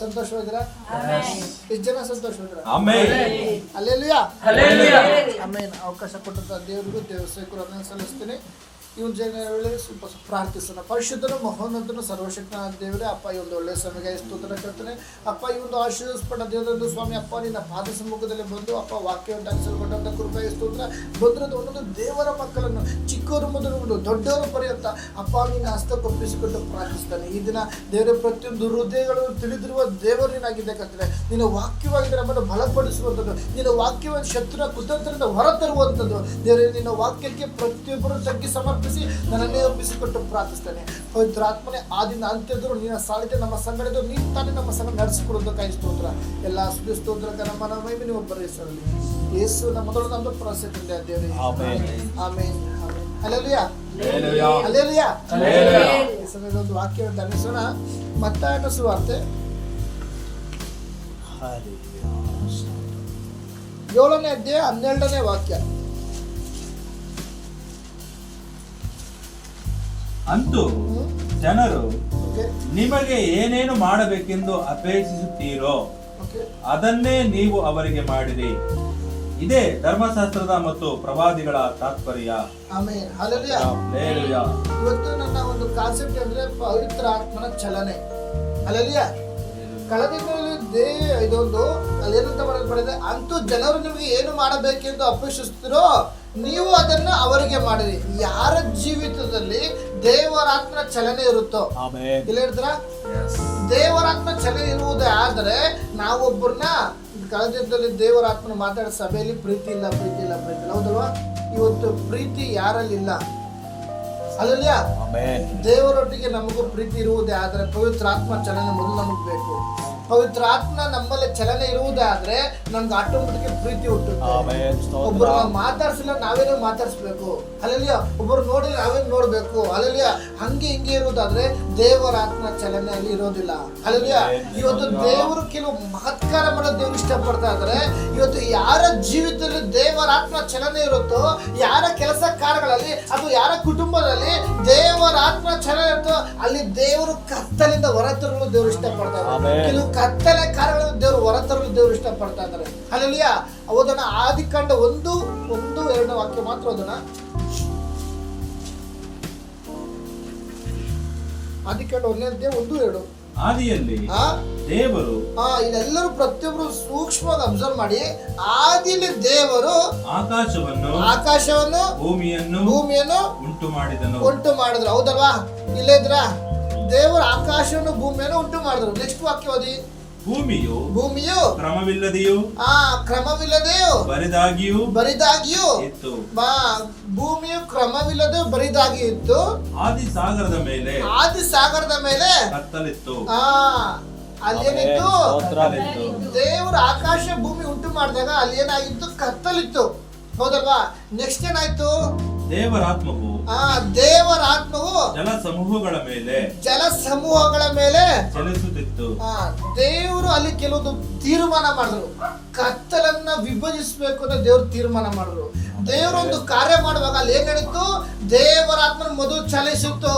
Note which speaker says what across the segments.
Speaker 1: ಸಂತೋಷವಾಗಿದ್ದೀರಾ ಎಷ್ಟು ಜನ ಸಂತೋಷವಾಗಿದ್ದೀರಾ
Speaker 2: ಅಲ್ಲೆಲ್ಲ
Speaker 1: ಅಲ್ಲೆಲ್ಲುಯ್ಯ
Speaker 3: Hallelujah.
Speaker 1: ಆಮೇನ್. ಅವಕಾಶ ಕೊಟ್ಟಂತ ದೇವರಿಗೂ ದೇವ ಸೇಕರು ಸಲ್ಲಿಸ್ತೀನಿ. ಇವನ್ ಜನ ವೇಳೆ ಸ್ವಲ್ಪ ಪ್ರಾರ್ಥಿಸೋಣ ಪರಿಶುದ್ಧನು ಮಹೋನ್ನತನು ಸರ್ವಶಕ್ತನ ದೇವರೇ, ಅಪ್ಪ, ಈ ಒಂದು ಒಳ್ಳೆಯ ಸಮಯ ಸ್ತೋತ್ರ ಕರ್ತಾನೆ. ಅಪ್ಪ, ಈ ಒಂದು ಆಶೀರ್ವಸ್ಪಟ್ಟ ದೇವರದ್ದು ಸ್ವಾಮಿ, ಅಪ್ಪ, ನಿನ್ನ ಪಾದ ಸಮ್ಮುಖದಲ್ಲಿ ಬಂದು, ಅಪ್ಪ, ವಾಕ್ಯವನ್ನು ಅನುಸರಿಸಿಕೊಂಡಂಥ ಕೃಪೆಯ ಸ್ತೋತ್ರ. ಬಂದಿರೋದು ಒಂದೊಂದು ದೇವರ ಮಕ್ಕಳನ್ನು, ಚಿಕ್ಕವರು ಮೊದಲು ದೊಡ್ಡವರು ಪರ್ಯಂತ, ಅಪ್ಪ, ನಿನ್ನ ಹಸ್ತಕ್ಕೊಪ್ಪಿಸಿಕೊಂಡು ಪ್ರಾರ್ಥಿಸ್ತಾನೆ. ಈ ದಿನ ದೇವರ, ಪ್ರತಿಯೊಂದು ಹೃದಯಗಳು ತಿಳಿದಿರುವ ದೇವರು ನೀನಾಗಿದೆ ಕರ್ತನೆ. ನಿನ್ನ ವಾಕ್ಯವಾಗಿ ನಮ್ಮನ್ನು ಬಲಪಡಿಸುವಂಥದ್ದು, ನಿನ್ನ ವಾಕ್ಯವನ್ನು ಶತ್ರುನ ಕುತಂತ್ರದಿಂದ ಹೊರತರುವಂಥದ್ದು. ದೇವರೇ, ನಿನ್ನ ವಾಕ್ಯಕ್ಕೆ ಪ್ರತಿಯೊಬ್ಬರು ತಗ್ಗಿ ಸಮರ್ಪಿಸಿ ನನ್ನನ್ನೇ ಒಪ್ಪಿಸಿಕೊಟ್ಟು ಪ್ರಾರ್ಥಿಸ್ತೇನೆ. ಪವಿತ್ರಾತ್ಮನೆ ಆದಿನ ಅಂತ್ಯದ್ರು ನಿನ್ನ ಸಾಲಿತೆ ನಮ್ಮ ಸಂಗಡದು ನೀನು ತಾನೇ ನಮ್ಮ ಸಂಗಡ ನಡೆಸಿಕೊಡೋದು ಕೈ ಸ್ತೋತ್ರ. ಎಲ್ಲ ಸುದ್ದಿ ಸ್ತೋತ್ರ ನಮ್ಮ ನಮ್ಮ ಮಹಿಮೆ ನೀವು ಬರೆಸಲಿ ಯೇಸು ನಮ್ಮ ಮೊದಲು ನಮ್ಮದು ಪ್ರಸೆ ತಂದೆ ದೇವರೇ. ಆಮೇಲೆ. Hallelujah
Speaker 2: Hallelujah.
Speaker 1: ಈ ಸಮಯದ ಒಂದು ವಾಕ್ಯವನ್ನು ಧ್ಯಾನಿಸೋಣ. ಮತ್ತಾಯನ ಸುವಾರ್ತೆ. ಏಳನೇ ಅಧ್ಯಾಯ ಹನ್ನೆರಡನೇ ವಾಕ್ಯ.
Speaker 2: ಅಂತೂ ಜನರು ನಿಮಗೆ ಏನೇನು ಮಾಡಬೇಕೆಂದು ಅಪೇಕ್ಷಿಸುತ್ತೀರೋ ಅದನ್ನೇ ನೀವು ಅವರಿಗೆ ಮಾಡಿರಿ. ಇದೇ ಧರ್ಮಶಾಸ್ತ್ರದ ಮತ್ತು ಪ್ರವಾದಿಗಳ ತಾತ್ಪರ್ಯ.
Speaker 1: ಇವತ್ತು ನನ್ನ ಒಂದು ಕಾನ್ಸೆಪ್ಟ್ ಅಂದ್ರೆ ಪವಿತ್ರ ಆತ್ಮನ ಚಲನೆ. ಅಲ್ಲಲ್ಲಿಯ ಕಳೆದಿನಲ್ಲಿ ದೇ ಇದೊಂದು ಅಲ್ಲೇನಂತ ಏನಂತ ಮಾಡಿದೆ ಅಂತೂ ಜನರು ನಿಮಗೆ ಏನು ಮಾಡಬೇಕೆಂದು ಅಪೇಕ್ಷಿಸ್ತಿರೋ ನೀವು ಅದನ್ನ ಅವರಿಗೆ ಮಾಡಿರಿ. ಯಾರ ಜೀವಿತದಲ್ಲಿ ದೇವರಾತ್ಮ ಚಲನೆ ಇರುತ್ತೋ? ಇಲ್ಲ ಹೇಳ್ತೀರ? ದೇವರಾತ್ಮ ಚಲನೆ ಇರುವುದೇ ಆದರೆ ನಾವೊಬ್ಬರನ್ನ ಕಳೆದಿದ್ದಲ್ಲಿ ದೇವರಾತ್ಮನ ಮಾತಾಡ ಸಭೆಯಲ್ಲಿ ಪ್ರೀತಿ ಇಲ್ಲ ಪ್ರೀತಿ ಇಲ್ಲ ಪ್ರೀತಿ ಇಲ್ಲ. ಹೌದಲ್ವಾ? ಇವತ್ತು ಪ್ರೀತಿ ಯಾರಲ್ಲಿಲ್ಲ? ಅಲ್ಲಿಯ ದೇವರೊಟ್ಟಿಗೆ ನಮಗೂ ಪ್ರೀತಿ ಇರುವುದೇ ಆದರೆ ಪವಿತ್ರ ಆತ್ಮ ಚಲನೆ ಮೊದಲು ನಮಗೆ ಬೇಕು. ಪವಿತ್ರ ಆತ್ಮ ನಮ್ಮಲ್ಲಿ ಚಲನೆ ಇರುವುದಾದ್ರೆ ನಮ್ಗೆ ಆಟೋಮೆಟಿಕ್ ಪ್ರೀತಿ ಹುಟ್ಟುತ್ತೆ. ಒಬ್ಬರು ನಾವು ಮಾತಾಡ್ಸಿಲ್ಲ ನಾವೇನೋ ಮಾತಾಡಿಸ್ಬೇಕು. ಅಲ್ಲಲ್ಲಿಯ ಒಬ್ಬರು ನೋಡಿ ನಾವೇನು ನೋಡ್ಬೇಕು. ಅಲ್ಲಲ್ಲಿಯ ಹಂಗೆ ಹಿಂಗೆ ಇರುವುದಾದ್ರೆ ದೇವರ ಆತ್ಮ ಚಲನೆ ಅಲ್ಲಿ ಇರೋದಿಲ್ಲ ಅಲ್ಲಲ್ಲಿಯ ಇವತ್ತು ದೇವರು ಕೆಲವು ಮಹತ್ಕಾರ ಮಾಡೋದು ದೇವ್ರು ಇಷ್ಟಪಡ್ತಾ ಇದ್ದಾರೆ ಇವತ್ತು ಯಾರ ಜೀವಿತದಲ್ಲಿ ದೇವರ ಆತ್ಮ ಚಲನೆ ಇರುತ್ತೋ ಯಾರ ಕೆಲಸ ಕಾರ್ಯಗಳಲ್ಲಿ ಅದು ಯಾರ ಕುಟುಂಬದಲ್ಲಿ ದೇವರ ಆತ್ಮ ಚಲನೆ ಇರುತ್ತೋ ಅಲ್ಲಿ ದೇವರು ಕತ್ತಲಿಂದ ಹೊರತರಲು ದೇವ್ರು
Speaker 3: ಇಷ್ಟಪಡ್ತಾರೆ.
Speaker 1: ಕೆಲವು ಕತ್ತಲೆ ಕಾರಣ ದೇವರು ಹೊರತರಲು ದೇವರು ಇಷ್ಟಪಡ್ತಾ ಇದ್ದಾರೆ. ಅಲ್ಲಿಯ ಆದಿ ಆದಿಕಾಂಡ ಒಂದು ಒಂದು ಎರಡು ವಾಕ್ಯ ಮಾತ್ರ ಅದನ್ನ ಆದಿಕಾಂಡ ಒಂದನೇ ಒಂದೇ ಒಂದು ಎರಡು.
Speaker 2: ಆದಿಯಲ್ಲಿ
Speaker 1: ಆ?
Speaker 2: ದೇವರು
Speaker 1: ಹಾ ಇಲ್ಲೆಲ್ಲರೂ ಪ್ರತಿಯೊಬ್ಬರು ಸೂಕ್ಷ್ಮವಾಗಿ ಅಬ್ಸರ್ವ್ ಮಾಡಿ ಆದಿಲಿ ದೇವರು
Speaker 2: ಆಕಾಶವನ್ನು
Speaker 1: ಆಕಾಶವನ್ನು
Speaker 2: ಭೂಮಿಯನ್ನು
Speaker 1: ಭೂಮಿಯನ್ನು
Speaker 2: ಉಂಟು ಮಾಡಿದನು
Speaker 1: ಉಂಟು ಮಾಡಿದ್ರು ಹೌದಲ್ವಾ? ಇಲ್ಲೇ ಇದ್ರ? ದೇವರು ಆಕಾಶವನ್ನು ಭೂಮಿಯನ್ನು ಉಂಟು ಮಾಡಿದ್ರು ನೆಕ್ಸ್ಟ್ ವಾಕ್ಯ ಓದಿ
Speaker 2: ಭೂಮಿಯು
Speaker 1: ಭೂಮಿಯು
Speaker 2: ಕ್ರಮವಿಲ್ಲದೆಯೂ
Speaker 1: ಆ ಕ್ರಮವಿಲ್ಲದೆಯೂ
Speaker 2: ಬರಿದಾಗಿಯೂ
Speaker 1: ಬರಿದಾಗಿಯೂ
Speaker 2: ಇತ್ತು.
Speaker 1: ಬಾ ಭೂಮಿಯು ಕ್ರಮವಿಲ್ಲದೆ ಬರಿದಾಗಿ ಇತ್ತು.
Speaker 2: ಆದಿ ಸಾಗರದ ಮೇಲೆ
Speaker 1: ಆದಿ ಸಾಗರದ ಮೇಲೆ
Speaker 2: ಕತ್ತಲಿತ್ತು.
Speaker 1: ಆ ಅಲ್ಲೇನಿತ್ತು? ದೇವರು ಆಕಾಶ ಭೂಮಿ ಉಂಟು ಮಾಡಿದಾಗ ಅಲ್ಲಿ ಏನಾಗಿತ್ತು ಕತ್ತಲಿತ್ತು. ಹೌದಲ್ವಾ? ನೆಕ್ಸ್ಟ್ ಏನಾಯ್ತು?
Speaker 2: ದೇವರಾತ್ಮವು
Speaker 1: ಆ ದೇವರಾತ್ಮವು
Speaker 2: ಜಲ ಸಮೂಹಗಳ ಮೇಲೆ
Speaker 1: ಜಲ ಸಮೂಹಗಳ ಮೇಲೆ
Speaker 2: ಚಲಿಸುತ್ತಿತ್ತು
Speaker 1: ಆ ದೇವರು ಅಲ್ಲಿ ಕೆಲವೊಂದು ತೀರ್ಮಾನ ಮಾಡಿದ್ರು. ಕತ್ತಲನ್ನ ವಿಭಜಿಸಬೇಕು ಅಂತ ದೇವ್ರು ತೀರ್ಮಾನ ಮಾಡಿದ್ರು. ದೇವರೊಂದು ಒಂದು ಕಾರ್ಯ ಮಾಡುವಾಗ ಅಲ್ಲಿ ಏನ್ ನಡೀತು ದೇವರ ಆತ್ಮನ ಮೊದಲು ಚಲಿಸಿತ್ತು.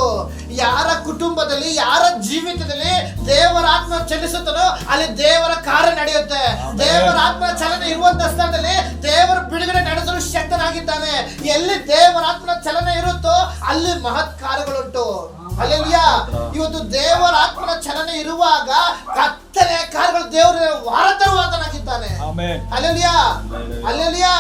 Speaker 1: ಯಾರ ಕುಟುಂಬದಲ್ಲಿ ಯಾರ ಜೀವಿತದಲ್ಲಿ ದೇವರ ಆತ್ಮ ಚಲಿಸುತ್ತೋ ಅಲ್ಲಿ ದೇವರ ಕಾರ್ಯ ನಡೆಯುತ್ತೆ. ದೇವರಾತ್ಮ ಚಲನೆ ಇರುವಂತ ಸ್ಥಳದಲ್ಲಿ ದೇವರ ಬಿಡುಗಡೆ ನಡೆಸಲು ಶಕ್ತನಾಗಿದ್ದಾನೆ. ಎಲ್ಲಿ ದೇವರ ಆತ್ಮನ ಚಲನೆ ಇರುತ್ತೋ ಅಲ್ಲಿ ಮಹತ್ ಕಾರ್ಯಗಳುಂಟು ಅಲ್ಲೆಲ್ಲಾ ಇವತ್ತು ದೇವರ ಆತ್ಮನ ಚಲನೆ ಇರುವಾಗ ಕತ್ತಲೆ ಕಾರ್ಯಗಳು ದೇವರ ಹೊರತರುವಾತನಾಗಿದ್ದಾನೆ ಅಲ್ಲೆಲಿಯಾ ಅಲ್ಲೆಲಿಯಾ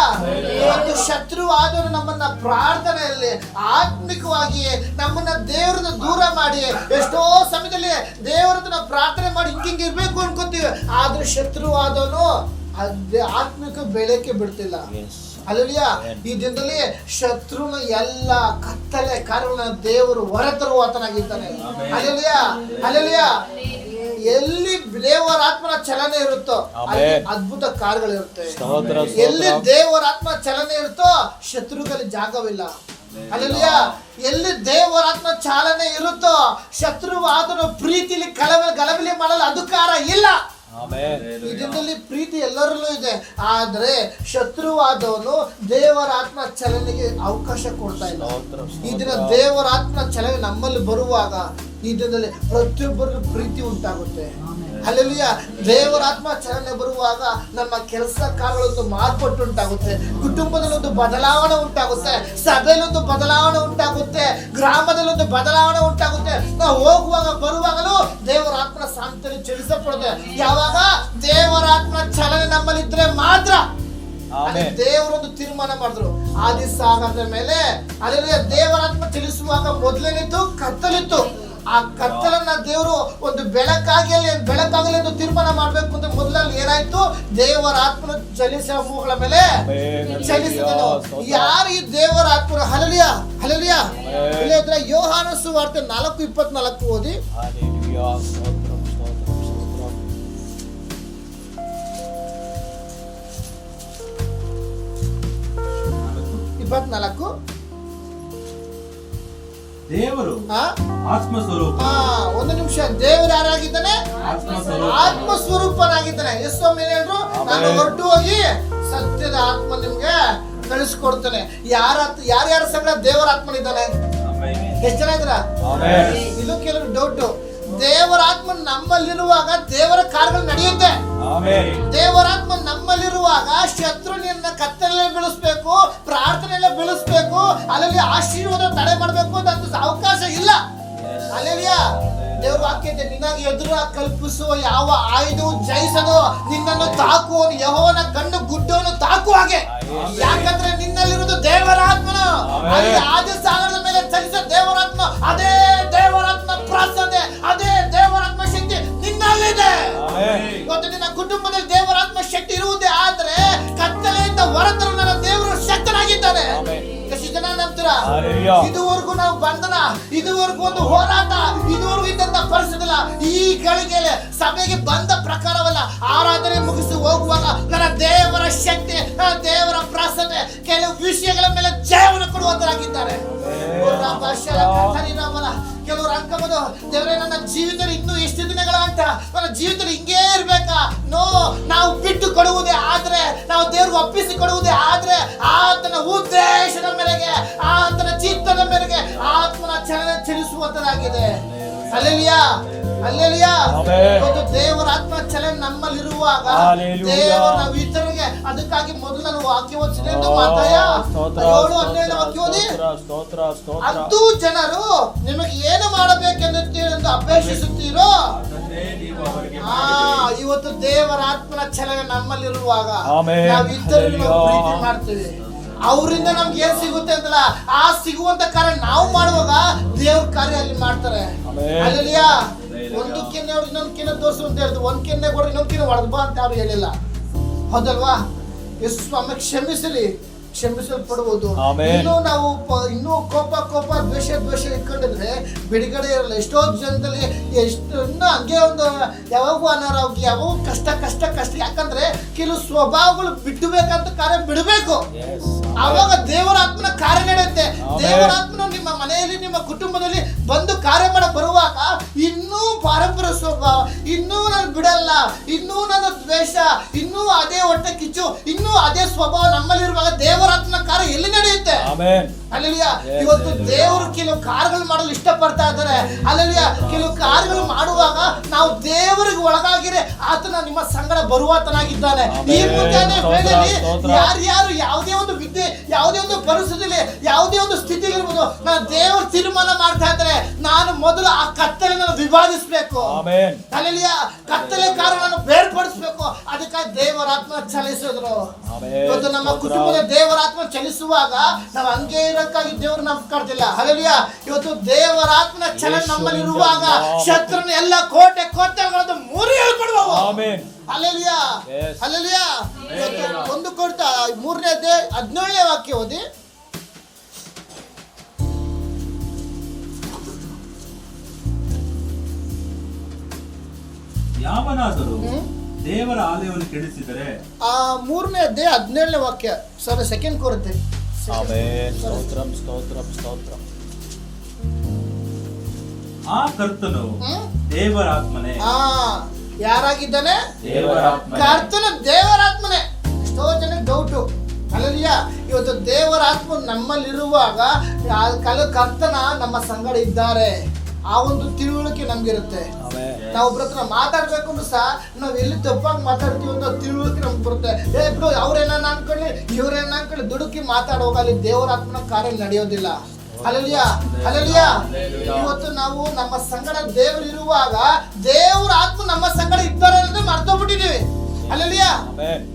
Speaker 1: ಇವತ್ತು ಶತ್ರು ಆದವರು ನಮ್ಮನ್ನ ಪ್ರಾರ್ಥನೆಯಲ್ಲಿ ಆತ್ಮಿಕವಾಗಿ ನಮ್ಮನ್ನ ದೇವರನ್ನ ದೂರ ಮಾಡಿ ಎಷ್ಟೋ ಸಮಯದಲ್ಲಿ ದೇವರನ್ನ ನಾವು ಪ್ರಾರ್ಥನೆ ಮಾಡಿ ಹಿಂಗಿಂಗ್ ಇರ್ಬೇಕು ಅನ್ಕೋತೀವಿ. ಆದ್ರೂ ಶತ್ರು ಆದವನು ಅದೇ ಆತ್ಮಿಕ ಬೆಳಕೆ ಬಿಡ್ತಿಲ್ಲ. ಅಲ್ಲಲಿಯ ಈ ದಿನದಲ್ಲಿ ಶತ್ರುನ ಎಲ್ಲ ಕತ್ತಲೆ ಕಾರಣ ದೇವರು ಹೊರತರುವಾತನಾಗಿದ್ದಾನೆ ಅಲ್ಲಿಯ ಅಲ್ಲಿಯ ಎಲ್ಲಿ ದೇವರ ಆತ್ಮನ ಚಲನೆ ಇರುತ್ತೋ ಅಲ್ಲಿ ಅದ್ಭುತ ಕಾರ್ಯಗಳಿರುತ್ತೆ. ಎಲ್ಲಿ ದೇವರ ಆತ್ಮ ಚಲನೆ ಇರುತ್ತೋ ಶತ್ರುಗಳಿಗೆ ಜಾಗವಿಲ್ಲ. ಅಲ್ಲಿಯ ಎಲ್ಲಿ ದೇವರ ಆತ್ಮ ಚಾಲನೆ ಇರುತ್ತೋ ಶತ್ರು ಆದರೂ ಪ್ರೀತಿಲಿ ಕಲವ ಗಲಬಲಿ ಮಾಡಲು ಅಧಿಕಾರ ಇಲ್ಲ. ಈ ದಿನದಲ್ಲಿ ಪ್ರೀತಿ ಎಲ್ಲರಲ್ಲೂ ಇದೆ. ಆದ್ರೆ ಶತ್ರುವಾದವನು ದೇವರ ಆತ್ಮ ಚಲನೆಗೆ ಅವಕಾಶ ಕೊಡ್ತಾ ಇಲ್ಲ. ಇದನ್ನ ದಿನ ದೇವರ ಆತ್ಮ ಚಲನೆ ನಮ್ಮಲ್ಲಿ ಬರುವಾಗ ಈ ದಿನದಲ್ಲಿ ಪ್ರತಿಯೊಬ್ಬರಿಗೂ ಪ್ರೀತಿ ಉಂಟಾಗುತ್ತೆ. ಅಲ್ಲೆಲ್ಲಿಯ ದೇವರಾತ್ಮ ಚಲನೆ ಬರುವಾಗ ನಮ್ಮ ಕೆಲಸ ಕಾರ್ಯಗಳೊಂದು ಮಾರ್ಪಟ್ಟು ಉಂಟಾಗುತ್ತೆ. ಕುಟುಂಬದಲ್ಲಿ ಒಂದು ಬದಲಾವಣೆ ಉಂಟಾಗುತ್ತೆ. ಸಭೆಯಲ್ಲೊಂದು ಬದಲಾವಣೆ ಉಂಟಾಗುತ್ತೆ. ಗ್ರಾಮದಲ್ಲಿ ಒಂದು ಬದಲಾವಣೆ ಉಂಟಾಗುತ್ತೆ. ನಾವು ಹೋಗುವಾಗ ಬರುವಾಗಲೂ ದೇವರಾತ್ಮ ಸಾಂತ್ವನ ಚಲಿಸಲ್ಪಡುತ್ತೆ. ಯಾವಾಗ? ದೇವರಾತ್ಮ ಚಲನೆ ನಮ್ಮಲ್ಲಿ ಇದ್ರೆ
Speaker 3: ಮಾತ್ರ
Speaker 1: ದೇವರೊಂದು ತೀರ್ಮಾನ ಮಾಡಿದ್ರು. ಆದಿ ಆಗದ ಮೇಲೆ ಅದರಲ್ಲಿ ದೇವರಾತ್ಮ ಚಲಿಸುವಾಗ ಮೊದಲೇನಿತ್ತು ಕತ್ತಲಿತ್ತು. ಆ ಕತ್ತಲನ್ನ ದೇವರು ಒಂದು ಬೆಳಕಾಗಿ ಅಲ್ಲಿ ಬೆಳಕಾಗಲಿ ಎಂದು ತೀರ್ಮಾನ ಮಾಡಬೇಕು ಅಂತ ಮೊದಲಲ್ಲಿ ಏನಾಯ್ತು? ದೇವರ ಆತ್ಮನ ಚಲಿಸುವ ಮೂಗಳ ಮೇಲೆ. ಚಲಿಸಿದನು. ಯಾರು ಈ ದೇವರ ಆತ್ಮನ? ಹಲಲಿಯ ಹಲಲಿಯ. ಇಲ್ಲದ್ರೆ ಯೋಹಾನ ಸುವಾರ್ತೆ ನಾಲ್ಕು ಇಪ್ಪತ್ನಾಲ್ಕು ಓದಿ. ಇಪ್ಪತ್ನಾಲ್ಕು.
Speaker 2: ದೇವರು
Speaker 1: ಆ?
Speaker 2: ಆತ್ಮ ಸ್ವರೂಪ
Speaker 1: ಆ, ಒಂದು ನಿಮಿಷ. ದೇವರು ಯಾರಾಗಿದ್ದಾನೆ?
Speaker 2: ಆತ್ಮ ಸ್ವರೂಪ
Speaker 1: ಆತ್ಮ ಸ್ವರೂಪನಾಗಿದ್ದಾನೆ ಯೇಸು ಹೇಳಿದ್ರು ನಾನು. ಹೊರಟು ಹೋಗಿ ಸತ್ಯದ ಆತ್ಮ ನಿಮ್ಗೆ ಕಳಿಸ್ಕೊಡ್ತಾನೆ. ಯಾರ ಯಾರ್ಯಾರ ಸಂಗಡ ದೇವರ ಆತ್ಮನಿದ್ದಾನೆ. ಎಷ್ಟು ಜನ ಇದ್ರ. ಇದು ಕೆಲವು ಡೌಟ್ ದೇವರ ಆತ್ಮ ನಮ್ಮಲ್ಲಿರುವಾಗ ದೇವರ ಕಾರ್ಯಗಳು ನಡೆಯುತ್ತೆ. ದೇವರಾತ್ಮ ನಮ್ಮಲ್ಲಿರುವಾಗ ಶತ್ರುನಿಯನ್ನ ಕತ್ತಲೆ ಬೆಳೆಸ್ಬೇಕು ಪ್ರಾರ್ಥನೆಲ್ಲ ಬೆಳೆಸ್ಬೇಕು ಅಲ್ಲಲ್ಲಿ ಆಶೀರ್ವಾದ ತಡೆ ಮಾಡಬೇಕು ಅಂತ ಅವಕಾಶ ಇಲ್ಲ. ಅಲ್ಲೆಲಿಯ? ದೇವ್ರ ವಾಕ್ಯತೆ ಇದೆ ನಿನಗೆ ಎದುರು ಕಲ್ಪಿಸುವ ಯಾವ ಆಯುಧವು ಜಯಿಸದು ನಿನ್ನನ್ನು ತಾಕುವ ಯಹೋವನ ಕಣ್ಣು ಗುಡ್ಡವನ್ನು ತಾಕು ಹಾಗೆ. ಯಾಕಂದ್ರೆ ನಿನ್ನಲ್ಲಿರುವುದು ದೇವರಾತ್ಮನು. ಅಲ್ಲಿ ಆದಿ ಸಾಗರದ ಮೇಲೆ ಚಲಿಸ ದೇವರಾತ್ಮ ಅದೇ ದೇವರಾತ್ಮ ಪ್ರಸನ್ನೆ ಅದೇ ದೇವರಾತ್ಮ
Speaker 3: ಆಮೆನ್.
Speaker 1: ಇವತ್ತು ನಿನ್ನ ಕುಟುಂಬದಲ್ಲಿ ದೇವರಾತ್ಮ ಶಕ್ತಿ ಇರುವುದೇ ಆದ್ರೆ ಕತ್ತಲೆಯಿಂದ ಹೊರತರ ನನ್ನ ದೇವರು ಶಕ್ತನಾಗಿದ್ದಾನೆ. ಎಷ್ಟು ಜನ ನಂಬ್ತೀರಾ? ಇದುವರೆಗೂ ನಾವು ಬಂಧನ ಇದುವರೆಗೂ ಒಂದು ಹೋರಾಟ? ಇದುವರೆಗೂ ಇದ್ದಂತ ಪರಿಸ್ಥಿತಿ ಇಲ್ಲ. ಈ ಗಳಿಗೆಯಲ್ಲಿ ಸಭೆಗೆ ಬಂದ ಪ್ರಕಾರವಲ್ಲ. ಆರಾಧನೆ ಮುಗಿಸಿ ಹೋಗುವಾಗ ನನ್ನ ದೇವರ ಶಕ್ತಿ ನನ್ನ ದೇವರ ಪ್ರಸನ್ನೆ ಕೆಲವು ವಿಷಯಗಳ ಕೊಡುವಂತರಾಗಿದ್ದಾರೆ ಕೆಲವರು ಅಂಕಮದು ದೇವರೇ ನನ್ನ ಜೀವಿತ ಇನ್ನೂ ಎಷ್ಟು ದಿನಗಳ ಅಂತ. ನನ್ನ ಜೀವಿತ ಹಿಂಗೇ ಇರ್ಬೇಕಾ? ನೋ ನಾವು ಬಿಟ್ಟು ಕೊಡುವುದೇ ಆದ್ರೆ ನಾವು ದೇವ್ರಿಗೆ ಒಪ್ಪಿಸಿ ಕೊಡುವುದೇ ಆದ್ರೆ ಆತನ ಉದ್ದೇಶದ ಮೇರೆಗೆ ಆತನ ಚಿತ್ತದ ಮೇರೆಗೆ ಆತ್ಮನ ಚಲನೆ ಚಲಿಸುವಂತದಾಗಿದೆ. ಇವತ್ತು ದೇವರ ಆತ್ಮ ಚಲನೆ ನಮ್ಮಲ್ಲಿರುವಾಗ. ದೇವರು ನಾವು ಅದಕ್ಕಾಗಿ ಮೊದಲು ನಾನು ವಾಕ್ಯ ಓದಿಸಿದೆ ಎಂದು ಮಾತಾಯ. ಏಳು ಹನ್ನೆರಡು ವಾಕ್ಯ ಓದಿ. ಅಂತೂ ಜನರು ನಿಮಗೆ ಏನು ಮಾಡಬೇಕೆಂದು ಎಂದು ಅಪೇಕ್ಷಿಸುತ್ತೀರೋ ಆ ಇವತ್ತು ದೇವರ ಆತ್ಮನ ಚಲನೆ ನಮ್ಮಲ್ಲಿರುವಾಗ. ನಾವು ಇತರರಿಗೆ ನಾವು ಪ್ರೀತಿ ಮಾಡ್ತೀವಿ. ಅವರಿಂದ ನಮ್ಗೆ ಏನ್ ಸಿಗುತ್ತೆ ಅಂತಲ್ಲ ಆ ಸಿಗುವಂತ ಕಾರ್ಯ ನಾವು ಮಾಡುವಾಗ ದೇವ್ರ ಕಾರ್ಯ ಅಲ್ಲಿ ಮಾಡ್ತಾರೆ. ಅಲ್ಲಿಯ ಒಂದು ಕೆನ್ನೆ ಅವ್ರು ಇನ್ನೊಂದು ಕೆನ್ನೆ ತೋರಿಸು ಅಂತ ಹೇಳಿದ್ರು ಒಂದ್ ಕೆನ್ನೆ ಕೊಡ್ರಿ ಇನ್ನೊಂದು ಕೆನ್ನೆ ಹೊಡೆದ್ ಬಾ ಅಂತ ಅವ್ರು ಹೇಳಿಲ್ಲ. ಹೌದಲ್ವಾ? ಎಷ್ಟು ಸ್ವಾಮಿ ಕ್ಷಮಿಸಲಿ.
Speaker 3: ಕ್ಷಮಿಸಲ್ಪಡಬಹುದು.
Speaker 1: ಇನ್ನು ನಾವು ಇನ್ನೂ ಕೋಪ ಕೋಪ ದ್ವೇಷ ದ್ವೇಷ ಇಟ್ಕೊಂಡಿದ್ರೆ ಬಿಡುಗಡೆ ಇರಲ್ಲ. ಎಷ್ಟೋ ಜನದಲ್ಲಿ ಎಷ್ಟು ಇನ್ನೂ ಹಂಗೆ ಒಂದು ಯಾವಾಗೂ ಅನಾರೋಗ್ಯ ಯಾವಾಗ ಕಷ್ಟ ಕಷ್ಟ ಕಷ್ಟ. ಯಾಕಂದ್ರೆ ಕೆಲವು ಸ್ವಭಾವಗಳು ಬಿಟ್ಟಬೇಕಂತ ಕಾರ್ಯ ಬಿಡಬೇಕು. ಆವಾಗ ದೇವರ ಆತ್ಮನ ಕಾರ್ಯ ನಡೆಯುತ್ತೆ. ದೇವರ ಆತ್ಮನ ನಿಮ್ಮ ಮನೆಯಲ್ಲಿ ನಿಮ್ಮ ಕುಟುಂಬದಲ್ಲಿ ಬಂದು ಕಾರ್ಯ ಮಾಡ ಬರುವಾಗ ಇನ್ನೂ ಪಾರಂಪರ ಸ್ವಭಾವ ಇನ್ನೂ ನಾನು ಬಿಡಲ್ಲ ಇನ್ನೂ ನನ್ನ ದ್ವೇಷ ಇನ್ನೂ ಅದೇ ಹೊಟ್ಟೆ ಕಿಚ್ಚು ಇನ್ನೂ ಅದೇ ಸ್ವಭಾವ ನಮ್ಮಲ್ಲಿರುವಾಗ ದೇವರ ಆತ್ಮನ ಕಾರ್ಯ ಎಲ್ಲಿ ನಡೆಯುತ್ತೆ. ಅಲ್ಲಿಯ ಇವತ್ತು. ದೇವರು ಕೆಲವು ಕಾರ್ಯಗಳು ಮಾಡಲು ಇಷ್ಟಪಡ್ತಾ ಇದ್ದಾರೆ ಅಲ್ಲಿಯ ಕೆಲವು ಕಾರ್ಯಗಳು ಮಾಡುವಾಗ ನಾವು ದೇವರಿಗೆ ಒಳಗಾಗಿರೆ ಆತನ ನಿಮ್ಮ ಸಂಗಡ ಬರುವಾತನಾಗಿದ್ದಾನೆ ಈ. ಮುಂಜಾನೆ ವೇಳೆಯಲ್ಲಿ. ಯಾರ್ಯಾರು ಯಾವುದೇ ಒಂದು ವಿದ್ಯೆ ಯಾವುದೇ ಒಂದು ಪರಿಸ್ಥಿತಿಯಲ್ಲಿ ಯಾವುದೇ ಒಂದು ಸ್ಥಿತಿಗಿರ್ಬೋದು ನಾನು ದೇವರು ತೀರ್ಮಾನ ಮಾಡ್ತಾ ಇದ್ದಾರೆ ನಾನು ಮೊದಲು ಆ ಕತ್ತಲೆಯನ್ನು
Speaker 3: ವಿವಾದಿಸಬೇಕು.
Speaker 1: ಅಲ್ಲಿಯ ಕತ್ತಲೆ ಕಾರಣವನ್ನು ಬೇರ್ಪಡಿಸಬೇಕು. ಅದಕ್ಕಾಗಿ ದೇವರಾತ್ಮ ಚಲಿಸಿದ್ರು. ಇವತ್ತು ನಮ್ಮ. ಕುಟುಂಬದ ದೇವರ ಆತ್ಮ ಚಲಿಸುವಾಗ ನಾವು ಹಂಗೆ ಇರಕ್ಕಾಗಿ ದೇವರು ನಮ್ ಕಾಡ್ತಿಲ್ಲ. ಹಲಲಿಯ ಇವತ್ತು ದೇವರಾತ್ಮನ ಚಲನೆ ನಮ್ಮಲ್ಲಿ ಇರುವಾಗ ಶತ್ರುನ ಎಲ್ಲ ಕೋಟೆ ಕೋಟೆಗಳನ್ನು ಮೂರು. ಅಲ್ಲೆಲಿಯ
Speaker 3: Yes.
Speaker 1: ಅಲ್ಲೆಲಿಯ ಇವತ್ತು ಒಂದು ಕೊಡ್ತಾ ಮೂರನೇ ಹದಿನೇಳನೇ ವಾಕ್ಯ ಓದಿ.
Speaker 2: ಯಾವನಾದರೂ ದೇವರ ಆಲಯವನ್ನು ಕೆಡಿಸಿದರೆ
Speaker 1: ಆ ಮೂರನೇ ಅಧ್ಯಾಯ ಹದಿನೇಳನೇ ವಾಕ್ಯ ಸರ್ ಸೆಕೆಂಡ್ ಕೊರತೆ.
Speaker 3: ಆಮೆನ್. ಸ್ತೋತ್ರಂ, ಸ್ತೋತ್ರಂ, ಸ್ತೋತ್ರಂ.
Speaker 2: ಆ ಕರ್ತನು
Speaker 1: ಹ್ಮ್?
Speaker 2: ದೇವರ
Speaker 1: ಆ ಯಾರಾಗಿದ್ದಾನೆ? ಕರ್ತನು ದೇವರಾತ್ಮನೆ. ಎಷ್ಟೋ ಜನ ಡೌಟು ಅಲ್ಲಲಿಯ ಇವತ್ತು ದೇವರಾತ್ಮ ನಮ್ಮಲ್ಲಿರುವಾಗ ಆ ಕಲ ಕರ್ತನ ನಮ್ಮ ಸಂಗಡ ಇದ್ದಾರೆ. ಆ ಒಂದು ತಿಳುವಳಿಕೆ ನಮ್ಗಿರುತ್ತೆ. ನಾವು ಒಬ್ರ ಹತ್ರ ಮಾತಾಡ್ಬೇಕು ಸಹ ನಾವು ಎಲ್ಲಿ ತಪ್ಪಾಗಿ ಮಾತಾಡ್ತೀವಿ ಅಂತ ತಿಳುವಳಿಕೆ ನಮ್ಗೆ ಬರುತ್ತೆ. ಏ ಬಿಡು ಅವ್ರೇನ ಅನ್ಕೊಳ್ಳಿ ಇವ್ರೇನ ಅನ್ಕೊಳ್ಳಿ ದುಡುಕಿ ಮಾತಾಡುವಾಗ ಅಲ್ಲಿ ದೇವರ ಆತ್ಮನ ಕಾರ್ಯ ನಡೆಯೋದಿಲ್ಲ. ಅಲ್ಲಲಿಯಾ ಅಲ್ಲಲಿಯಾ ಇವತ್ತು ನಾವು ನಮ್ಮ ಸಂಗಡ ದೇವರು ಇರುವಾಗ ದೇವರ ಆತ್ಮ ನಮ್ಮ ಸಂಗಡ ಇದ್ದಾರೆ ಅಂತ ಮರ್ತೋಗ್ಬಿಟ್ಟಿದೀವಿ ಅಲ್ಲಲಿಯಾ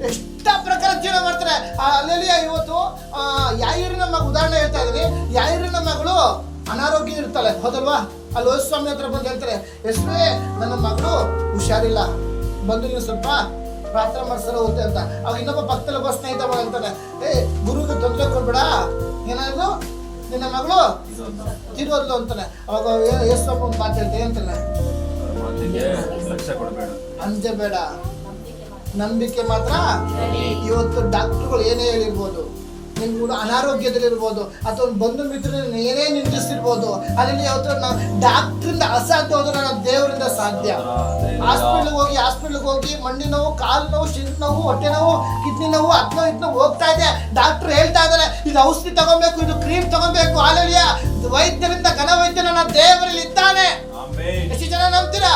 Speaker 1: ಎಷ್ಟ ಪ್ರಕಾರ ಜೀವನ ಮಾಡ್ತಾರೆ. ಆ ಅಲ್ಲೆಲ್ಲಿಯ ಇವತ್ತು ಆ, ಯಾರಿನ ಮಗ ಉದಾಹರಣೆ ಹೇಳ್ತಾ ಇದೀನಿ ಯಾರಿನ ಮಗಳು ಅನಾರೋಗ್ಯ ಇರ್ತಾಳೆ ಹೌದಲ್ವಾ? ಅಲ್ಲಿ ಹೋದ ಸ್ವಾಮಿ ಹತ್ರ ಬಂದು ಹೇಳ್ತಾರೆ ಎಷ್ಟೇ ನನ್ನ ಮಗಳು ಹುಷಾರಿಲ್ಲ. ಬಂದು ನೀವು ಸ್ವಲ್ಪ ಪ್ರಾರ್ಥನೆ ಮಾಡ್ಸಲ್ಲ ಹೋಗುತ್ತೆ ಅಂತ. ಅವಾಗ ಇನ್ನೊಬ್ಬ ಪಕ್ಕದಲ್ಲಿ ಒಬ್ಬ ಸ್ನೇಹಿತ ಹೇಳ್ತಾನೆ ಏ ಗುರುಗೆ ತೊಂದರೆ ಕೊಡ್ಬೇಡ. ಏನಾದ್ರು? ನಿನ್ನ ಮಗಳು ತಿರುವಲ್ಲು ಅಂತಾನೆ. ಅವಾಗ ಎಷ್ಟು ಒಂದು ಮಾತು ಹೇಳ್ತೇನೆ ಅಂತಾನೆ ಅಂಜಬೇಡ ನಂಬಿಕೆ ಮಾತ್ರ. ಇವತ್ತು ಡಾಕ್ಟರ್ಗಳು ಏನೇ ಹೇಳಿರ್ಬೋದು ಅನಾರೋಗ್ಯದಲ್ಲಿ ಅನಾರೋಗ್ಯದಲ್ಲಿರ್ಬೋದು ಅಥವಾ ಒಂದು ಬಂಧು ಮಿತ್ರರನ್ನ ಏನೇ ನಿಂದಿಸಿರ್ಬೋದು ಅಲ್ಲಿ ಥರ ನಾವು ಡಾಕ್ಟ್ರಿಂದ ಅಸಾಧ್ಯ ಹೋದ್ರೆ ನಾವು ದೇವರಿಂದ ಸಾಧ್ಯ. ಹಾಸ್ಪಿಟ್ಲ್ಗೆ ಹೋಗಿ ಹಾಸ್ಪಿಟ್ಲ್ಗೆ ಹೋಗಿ ಮಂಡಿ ನೋವು ಕಾಲು ನೋವು ಶಿಂಟ್ ನೋವು ಹೊಟ್ಟೆ ನೋವು ಕಿಡ್ನಿ ನೋವು ಅದ್ ನೋವು ಹೋಗ್ತಾ ಇದೆ. ಡಾಕ್ಟ್ರ್ ಹೇಳ್ತಾ ಇದಾರೆ ಇದು ಔಷಧಿ ತಗೊಬೇಕು ಇದು ಕ್ರೀಮ್ ತಗೊಬೇಕು ಅಲ್ಲಲ್ಲಿಯ ವೈದ್ಯರಿಂದ ಘನ ವೈದ್ಯನ ದೇವರಲ್ಲಿ ಇದ್ದಾನೆ. ಎಷ್ಟು ಜನ ನಂಬ್ತೀರಾ?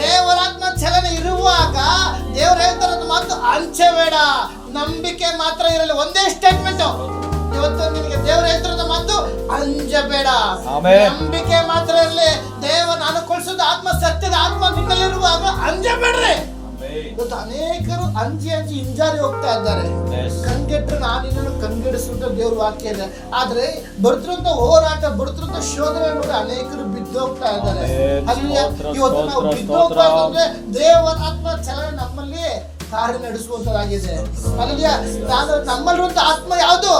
Speaker 1: ದೇವರಾತ್ಮ ಚಲನೆ ಇರುವಾಗ ದೇವರು ಹೇಳ್ತಾರೆ ಮಾತು ಮಾತು ಅಂಚಬೇಡ ನಂಬಿಕೆ ಮಾತ್ರ ಇರಲಿ ಒಂದೇ ಸ್ಟೇಟ್ಮೆಂಟ್ ಇವತ್ತು ನಿನಗೆ ದೇವರ ಹೇಳ್ತಿರೋದು ಮಾತು ಅಂಜಬೇಡ. ನಂಬಿಕೆ ಮಾತ್ರ ಇರಲಿ ದೇವನ ಅನುಕೂಲಿಸೋದು ಆತ್ಮ ಸತ್ಯದ ಆತ್ಮ ನಿನ್ನಲ್ಲಿರುವಾಗ ಅಂಜಬೇಡ್ರಿ ಇವತ್ತು ಅನೇಕರು ಅಂಜಿ ಅಂಜಿ ಹಿಂಜಾರಿ ಹೋಗ್ತಾ ಇದ್ದಾರೆ.
Speaker 3: ಕಂಗೆಟ್ಟರು
Speaker 1: ಕಂಗೆಟ್ರೆ ನಾನು ನಿನ್ನನ್ನು ಕಂಗೆಡಿಸುವಂತ ದೇವ್ರ ವಾಕ್ಯ ಇದೆ. ಆದ್ರೆ ಬರ್ತಿರುವಂತ ಹೋರಾಟ ಬರ್ತಿರುವಂತ ಶೋಧನೆ ನೋಡಿ ಅನೇಕರು ಬಿದ್ದೋಗ್ತಾ ಇದ್ದಾರೆ. ಅಲ್ಲಿ ಇವತ್ತು ನಾವು
Speaker 3: ಬಿದ್ದೋಗ್ತಾ
Speaker 1: ಬಿದ್ದೋಗ್ಬಾರ್ದು. ಅಂದ್ರೆ ದೇವರ ಆತ್ಮ ಚಲನೆ ನಮ್ಮಲ್ಲಿ ಕಾರ್ಯ ನಡೆಸುವಂತದಾಗಿದೆ ಅಲ್ಲಿ ನಾನು ನಮ್ಮಲ್ಲಿರುವಂತ ಆತ್ಮ ಯಾವುದು?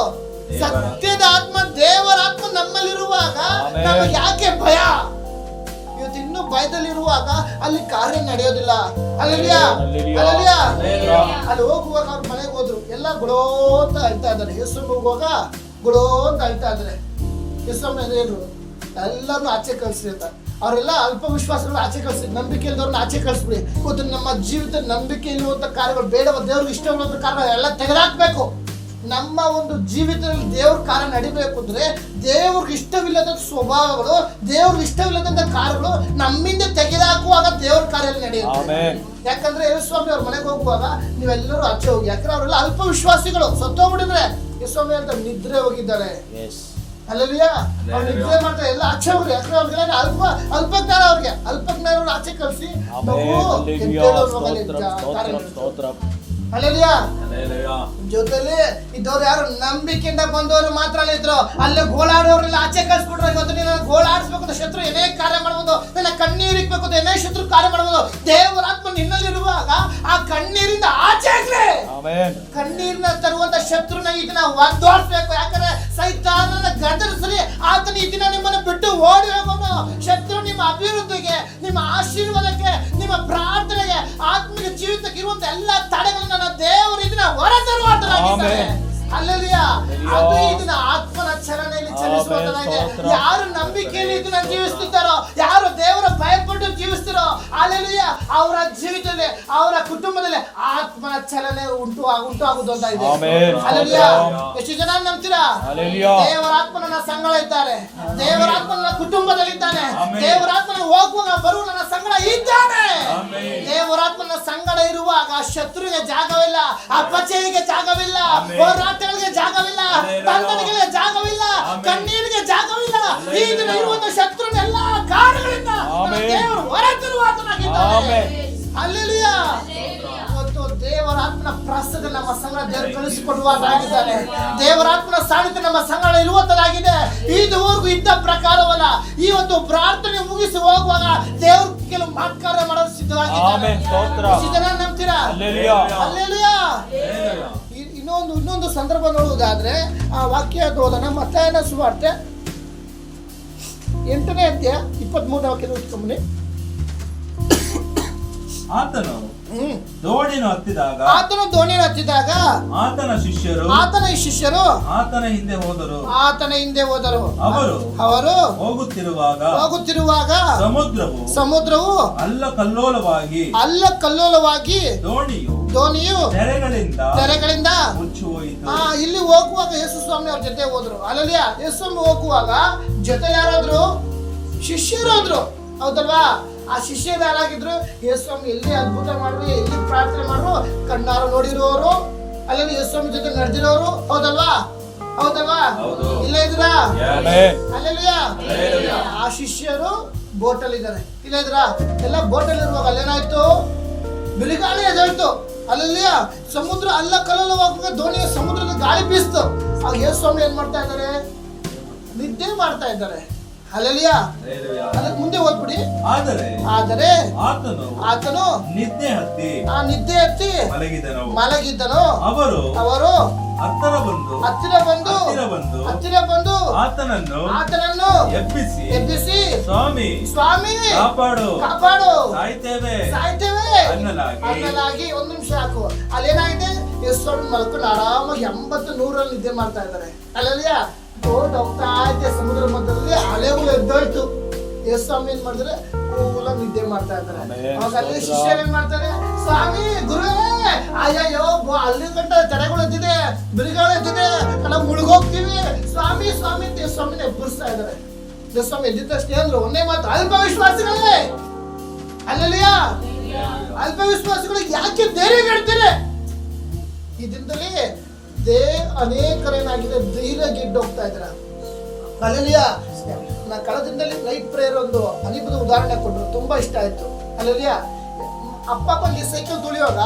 Speaker 1: ಸತ್ಯದ ಆತ್ಮ ದೇವರ ಆತ್ಮ ನಮ್ಮಲ್ಲಿರುವಾಗ. ನಮಗೆ ಯಾಕೆ ಭಯ? ಇವತ್ತು ಇನ್ನೂ ಭಯದಲ್ಲಿರುವಾಗ ಅಲ್ಲಿ ಕಾರ್ಯ ನಡೆಯೋದಿಲ್ಲ. ಅಲ್ಲಿಯ
Speaker 3: Hallelujah.
Speaker 1: ಅಲ್ಲಿಯ ಅಲ್ಲಿ ಹೋಗುವಾಗ ಅವ್ರ ಮನೆಗೆ ಹೋದ್ರು. ಎಲ್ಲ ಗುಳೋ ಅಂತ ಅಳ್ತಾ ಇದ್ದಾರೆ. ಯೇಸು ಹೋಗುವಾಗ ಗುಳೋ ಅಂತ ಅಳ್ತಾ ಇದ್ದಾರೆ. ಯೇಸು ಏನು? ಎಲ್ಲರೂ ಆಚೆ ಕಲ್ಸಿರ್ತಾರೆ ಅಂತ. ಅವರೆಲ್ಲ ಅಲ್ಪ ವಿಶ್ವಾಸಗಳು ಆಚೆ ಕಳಿಸಿ ನಂಬಿಕೆ ಇಲ್ಲದವ್ರನ್ನ ಆಚೆ ಕಳಿಸ್ಬಿಡಿ. ಇವತ್ತು ನಮ್ಮ ಜೀವಿತ ನಂಬಿಕೆ ಇಲ್ಲುವಂಥ ಕಾರ್ಯಗಳು ಬೇಡವ ದೇವ್ರಿಗೆ ಇಷ್ಟವಿಲ್ಲದ ಕಾರ್ಯಗಳು ಎಲ್ಲ ತೆಗೆದಾಕ್ಬೇಕು. ನಮ್ಮ ಒಂದು ಜೀವಿತದಲ್ಲಿ ದೇವ್ರ ಕಾರ್ಯ ನಡಿಬೇಕು ಅಂದ್ರೆ ದೇವ್ರಿಗೆ ಇಷ್ಟವಿಲ್ಲದ ಸ್ವಭಾವಗಳು ದೇವ್ರಿಗೆ ಇಷ್ಟವಿಲ್ಲದಂಥ ಕಾರ್ಯಗಳು ನಮ್ಮಿಂದ ತೆಗೆದಾಕುವಾಗ ದೇವ್ರ ಕಾರ್ಯ ನಡೆಯುತ್ತೆ. ಯಾಕಂದ್ರೆ ಯೇಸುಸ್ವಾಮಿ ಅವ್ರ ಮನೆಗೆ ಹೋಗುವಾಗ ನೀವೆಲ್ಲರೂ ಆಚೆ ಹೋಗಿ ಯಾಕಂದ್ರೆ ಅವರೆಲ್ಲ ಅಲ್ಪ ವಿಶ್ವಾಸಿಗಳು. ಸತ್ತೋಗ್ಬಿಟ್ಟಿದ್ರೆ ಯೇಸುಸ್ವಾಮಿ ಅಂತ ನಿದ್ರೆ ಹೋಗಿದ್ದಾರೆ. ಅಲ್ಲಲ್ಲಿಯ? ಅವ್ರು ನಿದ್ರೆ ಮಾಡ್ತಾರೆ. ಎಲ್ಲ ಆಚೆ ಹೋಗ್ರಿ. ಯಾಕಂದ್ರೆ ಅವ್ರಿಗೆ ಅಲ್ಪ ಅಲ್ಪ ಜ್ಞಾನ ಅವ್ರಿಗೆ. ಅಲ್ಪ ಜ್ಞಾನ ಅವ್ರನ್ನ ಆಚೆ ಕಳಿಸಿ ಅಲ್ಲಲ್ಲಿಯ?
Speaker 2: ಹಲ್ಲೆಲೂಯಾ
Speaker 1: ಜೊತೆಲಿ ಇದ್ದವ್ರು ಯಾರು ನಂಬಿಕೆಯಿಂದ ಬಂದವರು ಮಾತ್ರ ಇದ್ರು. ಅಲ್ಲೇ ಗೋಳಾಡೋರೆಲ್ಲ ಆಚೆ ಕಳ್ಸ್ಬಿಟ್ರೆ ಇವತ್ತು ನೀನು ಗೋಳಾಡಿಸ್ಬೇಕು ಅಂತ ಶತ್ರು ಏನೇ ಕಾರ್ಯ ಮಾಡ್ಬೋದು? ನನ್ನ ಕಣ್ಣೀರ್ ಇಕ್ಬೇಕು ಅಂತ ಏನೇ ಶತ್ರು ಕಾರ್ಯ ಮಾಡ್ಬೋದು? ದೇವರಾತ್ಮ ನಿನ್ನಲ್ಲಿ ನಿನ್ನಲ್ಲಿರುವಾಗ ಆ ಕಣ್ಣೀರಿಂದ ಆಚೆ ಕಣ್ಣೀರ್ನ ತರುವಂತ ಶತ್ರುನ ಈಗ ನಾವು ಒದ್ದೋಡ್ಸ್ಬೇಕು ಯಾಕಂದ್ರೆ ಸೈತಾನನ ಗದರಿಸಲಿ ಆತನ ಈ ದಿನ ನಿಮ್ಮನ್ನು ಬಿಟ್ಟು ಓಡಿ ಹೋಗೋನು. ಶತ್ರು ನಿಮ್ಮ ಅಭಿವೃದ್ಧಿಗೆ ನಿಮ್ಮ ಆಶೀರ್ವಾದಕ್ಕೆ ನಿಮ್ಮ ಪ್ರಾರ್ಥನೆಗೆ ಆತ್ಮಿಕ ಜೀವಿತಕ್ಕೆ ಇರುವಂತ ಎಲ್ಲ ತಡೆಗಳನ್ನ ದೇವರು ಇದನ್ನ ಹೊರ ತರುವಂತರಾಗಿದ್ದಾರೆ
Speaker 3: ಆಮೆನ್.
Speaker 1: ಅಲ್ಲೆಲಿಯ ಅದು ಇದನ್ನ ಆತ್ಮನ ಚಲನೆಯಲ್ಲಿ. ಯಾರು ನಂಬಿಕೆಯಲ್ಲಿ ಇದನ್ನ ಜೀವಿಸ್ತಿದ್ದಾರೋ ಯಾರು ದೇವರ ಭಯಪಟ್ಟು ಜೀವಿಸ್ತಿರೋ ಅಲ್ಲಿ ಅವರ ಜೀವಿತದಲ್ಲಿ ಅವರ ಕುಟುಂಬದಲ್ಲಿ ಆತ್ಮನ ಚಲನೆ ಉಂಟು ಉಂಟು ಆಗುದು ಅಂತ ಇದೆ. ಎಷ್ಟು ಜನ ನಂಬ್ತೀರಾ
Speaker 3: ದೇವರಾತ್ಮನ
Speaker 1: ದೇವರ ಆತ್ಮ ನನ್ನ ಸಂಗಡ ಇದ್ದಾರೆ ದೇವರ ಆತ್ಮ ನನ್ನ ಕುಟುಂಬದಲ್ಲಿ ಇದ್ದಾನೆ. ದೇವರ ಆತ್ಮ ಹೋಗುವಾಗ ಬರುವ ನನ್ನ ಸಂಗಡ ಇದ್ದಾನೆ
Speaker 2: ದೇವರಾತ್ಮನ
Speaker 1: ದೇವರ ಆತ್ಮ ನನ್ನ ಸಂಗಡ ಇರುವಾಗ ಶತ್ರುವಿಗೆ ಜಾಗವಿಲ್ಲ ಅಪಚಯಕ್ಕೆ ಜಾಗವಿಲ್ಲ. ಹೋರಾಟಗಳಿಗೆ ಜಾಗವಿಲ್ಲ. ಬಂಧನಗಳಿಗೆ ಜಾಗವಿಲ್ಲ
Speaker 2: ಆಮೆನ್.
Speaker 1: ಕಣ್ಣೀರಿಗೆ ಜಾಗವಿಲ್ಲ ಈ ದಿನ
Speaker 2: ಇರುವಂತಹ
Speaker 1: ಇರುವಂತ ಶತ್ರುನ ಎಲ್ಲಾ ಕಾರ್ಯಗಳಿಂದ ನನ್ನ
Speaker 3: ಆಮೆನ್.
Speaker 1: ದೇವರು ಹೊರತಿರುವ ಅಲ್ಲಿಯ
Speaker 3: ಆಮೆನ್.
Speaker 1: ಹಲ್ಲೆಲೂಯಾ. ಇವತ್ತು ದೇವರ ಆತ್ಮನ ಪ್ರಸ್ತುತ ನಮ್ಮ ಸಂಗಡ ದೇವರು ಕಳಿಸಿಕೊಡುವಾಗಿದ್ದಾನೆ ದೇವರಾತ್ಮನ ಸಾನ್ನಿಧ್ಯ ನಮ್ಮ ಸಂಗಡ ಇರುವಂತದಾಗಿದೆ ಇದುವರೆಗೂ ಇದ್ದ ಪ್ರಕಾರವಲ್ಲ ಈ ಒಂದು ಪ್ರಾರ್ಥನೆ ಮುಗಿಸಿ ಹೋಗುವಾಗ ದೇವರು ಕೆಲವು ಮಾತುಕಾರ ಮಾಡಲು ಸಿದ್ಧವಾಗಿದ್ದಾರೆ
Speaker 3: ಆಮೆನ್. ಸ್ತೋತ್ರ.
Speaker 1: ಎಷ್ಟು ಜನ ನಂಬ್ತೀರಾ
Speaker 3: ಹಲ್ಲೆಲೂಯಾ.
Speaker 1: ಇನ್ನೊಂದು ಇನ್ನೊಂದು ಸಂದರ್ಭ ನೋಡುವುದಾದ್ರೆ ಆ ವಾಕ್ಯ ಓದೋಣ ಮತ್ತಾಯನ ಸುವಾರ್ತೆ. ಎಂಟನೇ ಅಧ್ಯಾಯ ಇಪ್ಪತ್ಮೂರನೇ ವಾಕ್ಯ ಓದ್ಕೊಂಬನಿ
Speaker 2: ಆತನು ದೋಣಿನ ಹತ್ತಿದಾಗ
Speaker 1: ಆತನು ದೋಣಿಯನ್ನು ಹತ್ತಿದಾಗ
Speaker 2: ಆತನ ಶಿಷ್ಯರು
Speaker 1: ಆತನ ಶಿಷ್ಯರು
Speaker 2: ಆತನ ಹಿಂದೆ ಹೋದರು.
Speaker 1: ಆತನ ಹಿಂದೆ ಹೋದರು.
Speaker 2: ಅವರು
Speaker 1: ಅವರು
Speaker 2: ಹೋಗುತ್ತಿರುವಾಗ
Speaker 1: ಹೋಗುತ್ತಿರುವಾಗ
Speaker 2: ಸಮುದ್ರವು
Speaker 1: ಸಮುದ್ರವು
Speaker 2: ಅಲ್ಲ ಕಲ್ಲೋಲವಾಗಿ
Speaker 1: ಅಲ್ಲ ಕಲ್ಲೋಲವಾಗಿ
Speaker 2: ದೋಣಿಯು
Speaker 1: ದೋಣಿಯು
Speaker 2: ತೆರೆಗಳಿಂದ
Speaker 1: ತೆರೆಗಳಿಂದ
Speaker 2: ಮುಚ್ಚಿ ಹೋಯಿತು
Speaker 1: ಆ ಇಲ್ಲಿ ಹೋಗುವಾಗ ಯೇಸು ಸ್ವಾಮಿ ಅವ್ರ ಜೊತೆ ಹೋದ್ರು. ಅಲ್ಲಲ್ಲಿಯ ಯೇಸು ಸ್ವಾಮಿ ಹೋಗುವಾಗ ಜೊತೆ ಯಾರಾದ್ರು? ಶಿಷ್ಯರು ಹೋದ್ರು. ಹೌದಲ್ವಾ? ಆ ಶಿಷ್ಯರು ಯಾರಾಗಿದ್ರು? ಯೇಸು ಸ್ವಾಮಿ ಎಲ್ಲಿ ಅದ್ಭುತ ಮಾಡ್ರು ಎಲ್ಲಿ ಪ್ರಾರ್ಥನೆ ಮಾಡ್ರು? ಕಣ್ಣಾರು ನೋಡಿರೋರು. ಅಲ್ಲಲ್ಲಿ ಸ್ವಾಮಿ ಜೊತೆ ನಡೆದಿರೋರು. ಹೌದಲ್ವಾ? ಹೌದಲ್ವಾ?
Speaker 2: ಇಲ್ಲ
Speaker 1: ಇಲ್ಲೇ ಇದ್ರಾ ಅಲ್ಲಲ್ಲಿಯ ಆ ಶಿಷ್ಯರು ಬೋಟಲ್ಲಿ ಇದ್ದಾರೆ ಇಲ್ಲ ಇದ್ರಾ ಎಲ್ಲ ಬೋಟಲ್ಲಿ ಇರುವಾಗ ಅಲ್ಲೇನಾಯ್ತು? ಬಿರುಗಾಳಿ ಎದೋಯ್ತು ಅಲ್ಲೆಲ್ಲಿಯ? ಸಮುದ್ರ ಅಲ್ಲ ಕಲ್ಲಲ್ಲ ಹೋಗುವಾಗ ದೋಣಿಯ ಸಮುದ್ರದ ಗಾಳಿ ಬೀಸ್ತು. ಆಗ ಯೇ ಸ್ವಾಮಿ ಏನ್ ಮಾಡ್ತಾ ಇದ್ದಾರೆ? ನಿದ್ದೆ ಮಾಡ್ತಾ ಇದ್ದಾರೆ. ಅಲ್ಲಲ್ಲಿಯ? ಮುಂದೆ ಓದ್ಬಿಡಿ
Speaker 2: ಆದರೆ
Speaker 1: ಆದರೆ
Speaker 2: ಆತನು
Speaker 1: ಆತನು
Speaker 2: ನಿದ್ದೆ ಹತ್ತಿ
Speaker 1: ಆ ನಿದ್ದೆ ಹತ್ತಿ
Speaker 2: ಮಲಗಿದನು
Speaker 1: ಮಲಗಿದ್ದನು.
Speaker 2: ಅವರು
Speaker 1: ಅವರು
Speaker 2: ಹತ್ತರ ಬಂದು
Speaker 1: ಹತ್ತಿರ ಬಂದು
Speaker 2: ಹತ್ತಿರ ಬಂದು
Speaker 1: ಹತ್ತಿರ ಬಂದು
Speaker 2: ಆತನನ್ನು
Speaker 1: ಆತನನ್ನು
Speaker 2: ಎಬ್ಬಿಸಿ
Speaker 1: ಎಬ್ಬಿಸಿ
Speaker 2: ಸ್ವಾಮಿ
Speaker 1: ಸ್ವಾಮಿ
Speaker 2: ಕಾಪಾಡು
Speaker 1: ಕಾಪಾಡು.
Speaker 2: ಸಾಯ್ತೇವೆ
Speaker 1: ಸಾಯ್ತೇವೆ.
Speaker 2: ಅನ್ನಲಾಗಿ.
Speaker 1: ಅನ್ನಲಾಗಿ ಒಂದ್ ನಿಮಿಷ ಹಾಕು. ಅಲ್ಲೇನಾಗಿದೆ? ಯೇಸು ಸ್ವಾಮಿ ಮಲ್ಕೊಂಡು ಆರಾಮಾಗಿ ಎಂಬತ್ತು ನೂರಲ್ಲಿ ನಿದ್ದೆ ಮಾಡ್ತಾ ಇದ್ದಾರೆ. ಅಲ್ಲಲ್ಲಿಯ? ಬೋಟ್ ಹೋಗ್ತಾ ಐತೆ ಸಮುದ್ರ ಮಧ್ಯದಲ್ಲಿ. ಅಲೆಗಳು ಎದ್ದೋಯ್ತು. ಯೇಸು ಸ್ವಾಮಿ ಏನ್ ಮಾಡಿದ್ರೆ ಕೂಲ ನಿದ್ದೆ ಮಾಡ್ತಾ ಇದ್ದಾರೆ. ಅವಾಗ ಅಲ್ಲಿ. ಶಿಷ್ಯರು ಏನ್ ಮಾಡ್ತಾರೆ? ಸ್ವಾಮಿ ಗುರುವೇ ಅಯ್ಯಯ್ಯೋ ಅಲ್ಲಿ ಗಂಟ ತೆರೆಗಳು ಎದ್ದಿದೆ ಬಿರುಗಾಳು ಎದ್ದಿದೆ ನಾವು ಮುಳುಗೋಗ್ತೀವಿ. ಸ್ವಾಮಿ ಸ್ವಾಮಿ ಅಂತ ಯೇಸು ಸ್ವಾಮಿನ ಎಬ್ಬರಿಸ್ತಾ ಇದ್ದಾರೆ. ದೇವ ಸ್ವಾಮಿ ತಕ್ಷಣ ಹೇಳಿದ್ರು ಒಂದೇ ಮಾತು, ಅಲ್ಪ ವಿಶ್ವಾಸಿಗಳೇ. ಅಲ್ಲಲ್ಲಿಯ ಅಲ್ಪ ವಿಶ್ವಾಸಿಗಳು ಯಾಕೆ ಧೈರ್ಯಗೆಡ್ತಾರೆ? ಈ ದಿನದಲ್ಲಿ ದೇ ಅನೇಕರೇನಾಗಿದೆ ಧೈರ್ಯ ಗಿಡ್ಡು ಹೋಗ್ತಾ ಇದ್ರ ಅಲ್ಲಲ್ಲಿಯ ನಾ ಕಳೆದ ದಿನದಲ್ಲಿ ನೈಟ್ ಪ್ರೇಯರ್ ಒಂದು ಅನಿಬದ ಉದಾಹರಣೆ ಕೊಟ್ಟರು, ತುಂಬಾ ಇಷ್ಟ ಆಯ್ತು. ಅಲ್ಲಲ್ಲಿಯ ಅಪ್ಪ ಅಪ್ಪ ಸೈಕಲ್ ತುಳಿಯುವಾಗ